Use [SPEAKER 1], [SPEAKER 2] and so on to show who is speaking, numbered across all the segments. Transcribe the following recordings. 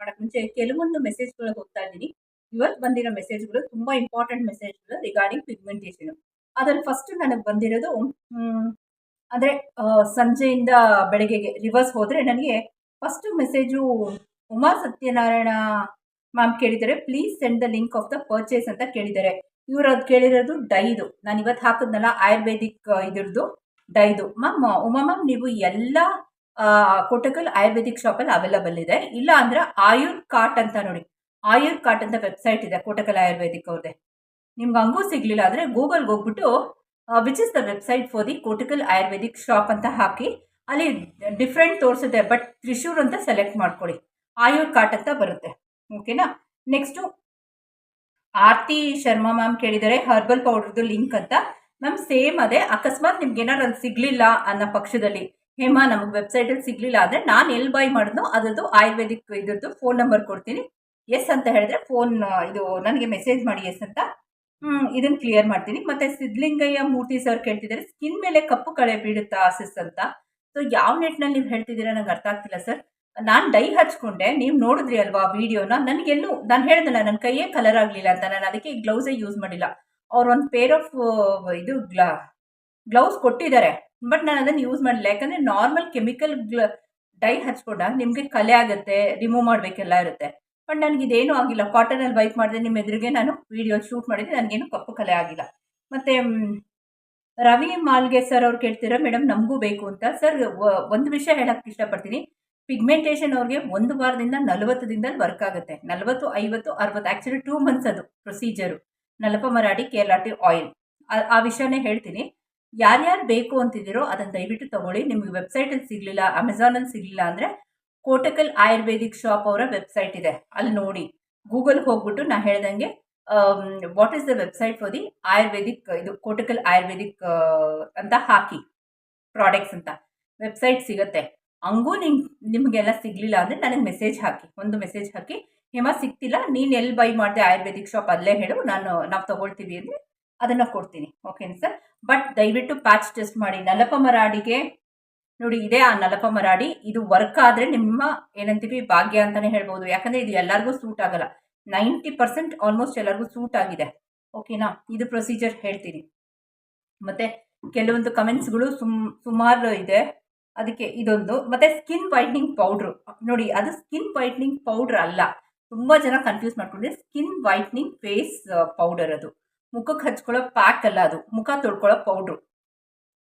[SPEAKER 1] ಮಾಡಕ್ ಮುಂಚೆ ಕೆಲವೊಂದು ಮೆಸೇಜ್ಗಳು ಹೋಗ್ತಾ ಇದ್ದೀನಿ. ಇವತ್ತು ಬಂದಿರೋ ಮೆಸೇಜ್ಗಳು ತುಂಬಾ ಇಂಪಾರ್ಟೆಂಟ್ ಮೆಸೇಜ್ಗಳು ರಿಗಾರ್ಡಿಂಗ್ ಪಿಗ್ಮೆಂಟೇಷನ್ ಅದ್ರಲ್ಲಿ ಫಸ್ಟ್ ನನಗೆ ಬಂದಿರೋದು ಅಂದರೆ ಸಂಜೆಯಿಂದ ಬೆಳಗ್ಗೆಗೆ ರಿವರ್ಸ್ ಹೋದರೆ ನನಗೆ first message Uma Satyanarayana ma'am ಕೇಳಿದ್ದಾರೆ. Please send the link of the purchase ಅಂತ ಕೇಳಿದ್ದಾರೆ. ಇವರು ಅದು ಕೇಳಿರೋದು ಡೈದು. ನಾನು ಇವತ್ತು ಹಾಕಿದ್ನಲ್ಲ, ಆಯುರ್ವೇದಿಕ್ ಇದ್ರದ್ದು ಡೈದು. ಮ್ಯಾಮ್ ಉಮಾ ಮ್ಯಾಮ್ ನೀವು ಎಲ್ಲ ಕೊಟಕಲ್ ಆಯುರ್ವೇದಿಕ್ ಶಾಪಲ್ಲಿ ಅವೈಲಬಲ್ ಇದೆ. ಇಲ್ಲ ಅಂದ್ರೆ ಆಯುರ್ ಕಾಟ್ ಅಂತ ನೋಡಿ. ಆಯುರ್ ಕಾಟ್ ಅಂತ ವೆಬ್ಸೈಟ್ ಇದೆ ಕೋಟಕಲ್ ಆಯುರ್ವೇದಿಕ್ ಅವ್ರದ್ದೆ ನಿಮ್ಗೆ ಹಂಗೂ ಸಿಗ್ಲಿಲ್ಲ ಅಂದ್ರೆ ಗೂಗಲ್ಗೆ ಹೋಗ್ಬಿಟ್ಟು which is the website for the Kottakkal ayurvedic shop ಅಂತ ಹಾಕಿ, ಅಲ್ಲಿ ಡಿಫ್ರೆಂಟ್ ತೋರಿಸುತ್ತೆ ಬಟ್ ತ್ರಿಶೂರ್ ಅಂತ ಸೆಲೆಕ್ಟ್ ಮಾಡ್ಕೊಳ್ಳಿ. ಆಯುರ್ ಕಾಟ್ ಅಂತ ಬರುತ್ತೆ. ಓಕೆನಾ ನೆಕ್ಸ್ಟು ಆರ್ತಿ ಶರ್ಮಾ ಮ್ಯಾಮ್ ಕೇಳಿದ್ದಾರೆ ಹರ್ಬಲ್ ಪೌಡರ್ದು ಲಿಂಕ್ ಅಂತ. ಮ್ಯಾಮ್ ಸೇಮ್ ಅದೇ. ಅಕಸ್ಮಾತ್ ನಿಮ್ಗೆ ಏನಾರು ಅಲ್ಲಿ ಸಿಗ್ಲಿಲ್ಲ ಅನ್ನೋ ಪಕ್ಷದಲ್ಲಿ ಹೇಮಾ, ನಮಗೆ ವೆಬ್ಸೈಟಲ್ಲಿ ಸಿಗ್ಲಿಲ್ಲ ಆದರೆ ನಾನು ಎಲ್ಲಿ ಬೈ ಮಾಡಿದ್ನೋ ಅದರದ್ದು ಆಯುರ್ವೇದಿಕ್ ಇದ್ರದ್ದು ಫೋನ್ ನಂಬರ್ ಕೊಡ್ತೀನಿ. ಎಸ್ ಅಂತ ಹೇಳಿದ್ರೆ ಫೋನ್ ಇದು ನನಗೆ ಮೆಸೇಜ್ ಮಾಡಿ ಎಸ್ ಅಂತ. ಇದನ್ನ ಕ್ಲಿಯರ್ ಮಾಡ್ತೀನಿ. ಮತ್ತೆ ಸಿದ್ಲಿಂಗಯ್ಯ ಮೂರ್ತಿ ಸರ್ ಕೇಳ್ತಿದ್ದಾರೆ ಸ್ಕಿನ್ ಮೇಲೆ ಕಪ್ಪು ಕಳೆ ಬೀಳುತ್ತಾ ಸಿಸ್ ಅಂತ. ಸೊ ಯಾವ ನೆಟ್ನಲ್ಲಿ ನೀವು ಹೇಳ್ತಿದ್ದೀರಾ ನಂಗೆ ಅರ್ಥ ಆಗ್ತಿಲ್ಲ ಸರ್ ನಾನು ಡೈ ಹಚ್ಕೊಂಡೆ, ನೀವು ನೋಡಿದ್ರಿ ಅಲ್ವಾ ವಿಡಿಯೋನ? ನನಗೆಲ್ಲೂ, ನಾನು ಹೇಳ್ದಲ್ಲ ನನ್ನ ಕೈಯೇ ಕಲರ್ ಆಗಲಿಲ್ಲ ಅಂತ. ನಾನು ಅದಕ್ಕೆ ಗ್ಲೌಸೇ ಯೂಸ್ ಮಾಡಿಲ್ಲ. ಅವ್ರು ಒಂದು ಪೇರ್ ಆಫ್ ಇದು ಗ್ಲಾ ಗ್ಲೌಸ್ ಕೊಟ್ಟಿದ್ದಾರೆ. ಬಟ್ ನಾನು ಅದನ್ನು ಯೂಸ್ ಮಾಡಲಿಲ್ಲ. ಯಾಕಂದರೆ ನಾರ್ಮಲ್ ಕೆಮಿಕಲ್ ಡೈ ಹಚ್ಕೊಂಡಾಗ ನಿಮಗೆ ಕಲೆ ಆಗುತ್ತೆ ರಿಮೂವ್ ಮಾಡಬೇಕೆಲ್ಲ ಇರುತ್ತೆ. ಬಟ್ ನನಗೆ ಇದೇನೂ ಆಗಿಲ್ಲ. ಕಾಟನಲ್ಲಿ ವೈಪ್ ಮಾಡಿದೆ ನಿಮ್ಮ ಎದುರಿಗೆ ನಾನು ವಿಡಿಯೋ ಶೂಟ್ ಮಾಡಿದ್ದೆ ನನಗೇನು ಕಪ್ಪು ಕಲೆ ಆಗಿಲ್ಲ. ಮತ್ತು ರವಿ ಮಾಲ್ಗೆ ಸರ್ ಅವ್ರು ಕೇಳ್ತೀರಾ ಮೇಡಮ್ ನಮಗೂ ಬೇಕು ಅಂತ. ಸರ್ ಒಂದು ವಿಷಯ ಹೇಳಕ್ಕೆ ಇಷ್ಟಪಡ್ತೀನಿ. ಪಿಗ್ಮೆಂಟೇಷನ್ ಅವ್ರಿಗೆ ಒಂದು ವಾರದಿಂದ ನಲವತ್ತು ದಿನದಲ್ಲಿ ವರ್ಕ್ ಆಗುತ್ತೆ. ನಲವತ್ತು, ಐವತ್ತು, ಅರವತ್ತು ಆ್ಯಕ್ಚುಲಿ ಟೂ ಮಂತ್ಸ್ ಅದು ಪ್ರೊಸೀಜರು ನಲಪ ಮರಾಡಿ ಕೇಲಾಟಿ ಆಯಿಲ್ ಆ ವಿಷಯನೇ ಹೇಳ್ತೀನಿ. ಯಾರ್ಯಾರು ಬೇಕು ಅಂತಿದ್ದೀರೋ ಅದನ್ನು ದಯವಿಟ್ಟು ತಗೊಳ್ಳಿ. ನಿಮಗೆ ವೆಬ್ಸೈಟಲ್ಲಿ ಸಿಗಲಿಲ್ಲ ಅಮೆಝಾನಲ್ಲಿ ಸಿಗಲಿಲ್ಲ ಅಂದರೆ ಕೋಟಕಲ್ ಆಯುರ್ವೇದಿಕ್ ಶಾಪ್ ಅವರ ವೆಬ್ಸೈಟ್ ಇದೆ. ಅಲ್ಲಿ ನೋಡಿ. ಗೂಗಲ್ಗೆ ಹೋಗ್ಬಿಟ್ಟು ನಾ ಹೇಳ್ದಂಗೆ what is the website for the ayurvedic ಇದು ಕೋಟಕಲ್ ಆಯುರ್ವೇದಿಕ್ ಅಂತ ಹಾಕಿ. ಪ್ರಾಡಕ್ಟ್ಸ್ ಅಂತ. ವೆಬ್ಸೈಟ್ ಸಿಗುತ್ತೆ. ಹಂಗೂ ನಿಮ್, ನಿಮಗೆಲ್ಲ ಸಿಗಲಿಲ್ಲ ಅಂದರೆ ನನಗೆ ಮೆಸೇಜ್ ಹಾಕಿ. ಒಂದು ಮೆಸೇಜ್ ಹಾಕಿ, ಹೇಮ, ಸಿಗ್ತಿಲ್ಲ. ನೀನು ಎಲ್ಲಿ ಬೈ ಮಾಡಿದೆ ಆಯುರ್ವೇದಿಕ್ ಶಾಪ್ ಅಲ್ಲೇ ಹೇಳು. ನಾನು, ನಾವು ತಗೊಳ್ತೀವಿ ಅಂದರೆ ಅದನ್ನು ಕೊಡ್ತೀನಿ. ಓಕೆನಾ ಸರ್ ಬಟ್ ದಯವಿಟ್ಟು ಪ್ಯಾಚ್ ಟೆಸ್ಟ್ ಮಾಡಿ. ನಲಪ ಮರಾಡಿಗೆ ನೋಡಿ, ಇದೆ ಆ ನಲಪ ಮರಾಡಿ. ಇದು ವರ್ಕ್ ಆದರೆ ನಿಮ್ಮ ಏನಂತೀವಿ, ಭಾಗ್ಯ ಅಂತಲೇ ಹೇಳ್ಬೋದು. ಯಾಕಂದರೆ ಇದು ಎಲ್ಲರಿಗೂ ಸೂಟ್ ಆಗಲ್ಲ. ನೈಂಟಿ ಪರ್ಸೆಂಟ್ ಆಲ್ಮೋಸ್ಟ್ ಎಲ್ಲರಿಗೂ ಸೂಟ್ ಆಗಿದೆ. ಓಕೆನಾ ಇದು ಪ್ರೊಸೀಜರ್ ಹೇಳ್ತೀನಿ. ಮತ್ತು ಕೆಲವೊಂದು ಕಮೆಂಟ್ಸ್ಗಳು ಸುಮ್ ಸುಮಾರು ಇದೆ. ಅದಕ್ಕೆ ಇದೊಂದು. ಮತ್ತು ಸ್ಕಿನ್ ವೈಟ್ನಿಂಗ್ ಪೌಡ್ರು ನೋಡಿ, ಅದು ಸ್ಕಿನ್ ವೈಟ್ನಿಂಗ್ ಪೌಡ್ರ್ ಅಲ್ಲ. ತುಂಬ ಜನ ಕನ್ಫ್ಯೂಸ್ ಮಾಡ್ಕೊಂಡ್ರೆ ಸ್ಕಿನ್ ವೈಟ್ನಿಂಗ್ ಫೇಸ್ ಪೌಡರ್ ಅದು. ಮುಖಕ್ಕೆ ಹಚ್ಕೊಳ್ಳೋ ಪ್ಯಾಕ್ ಅಲ್ಲ ಅದು. ಮುಖ ತೊಳ್ಕೊಳ್ಳೋ ಪೌಡ್ರು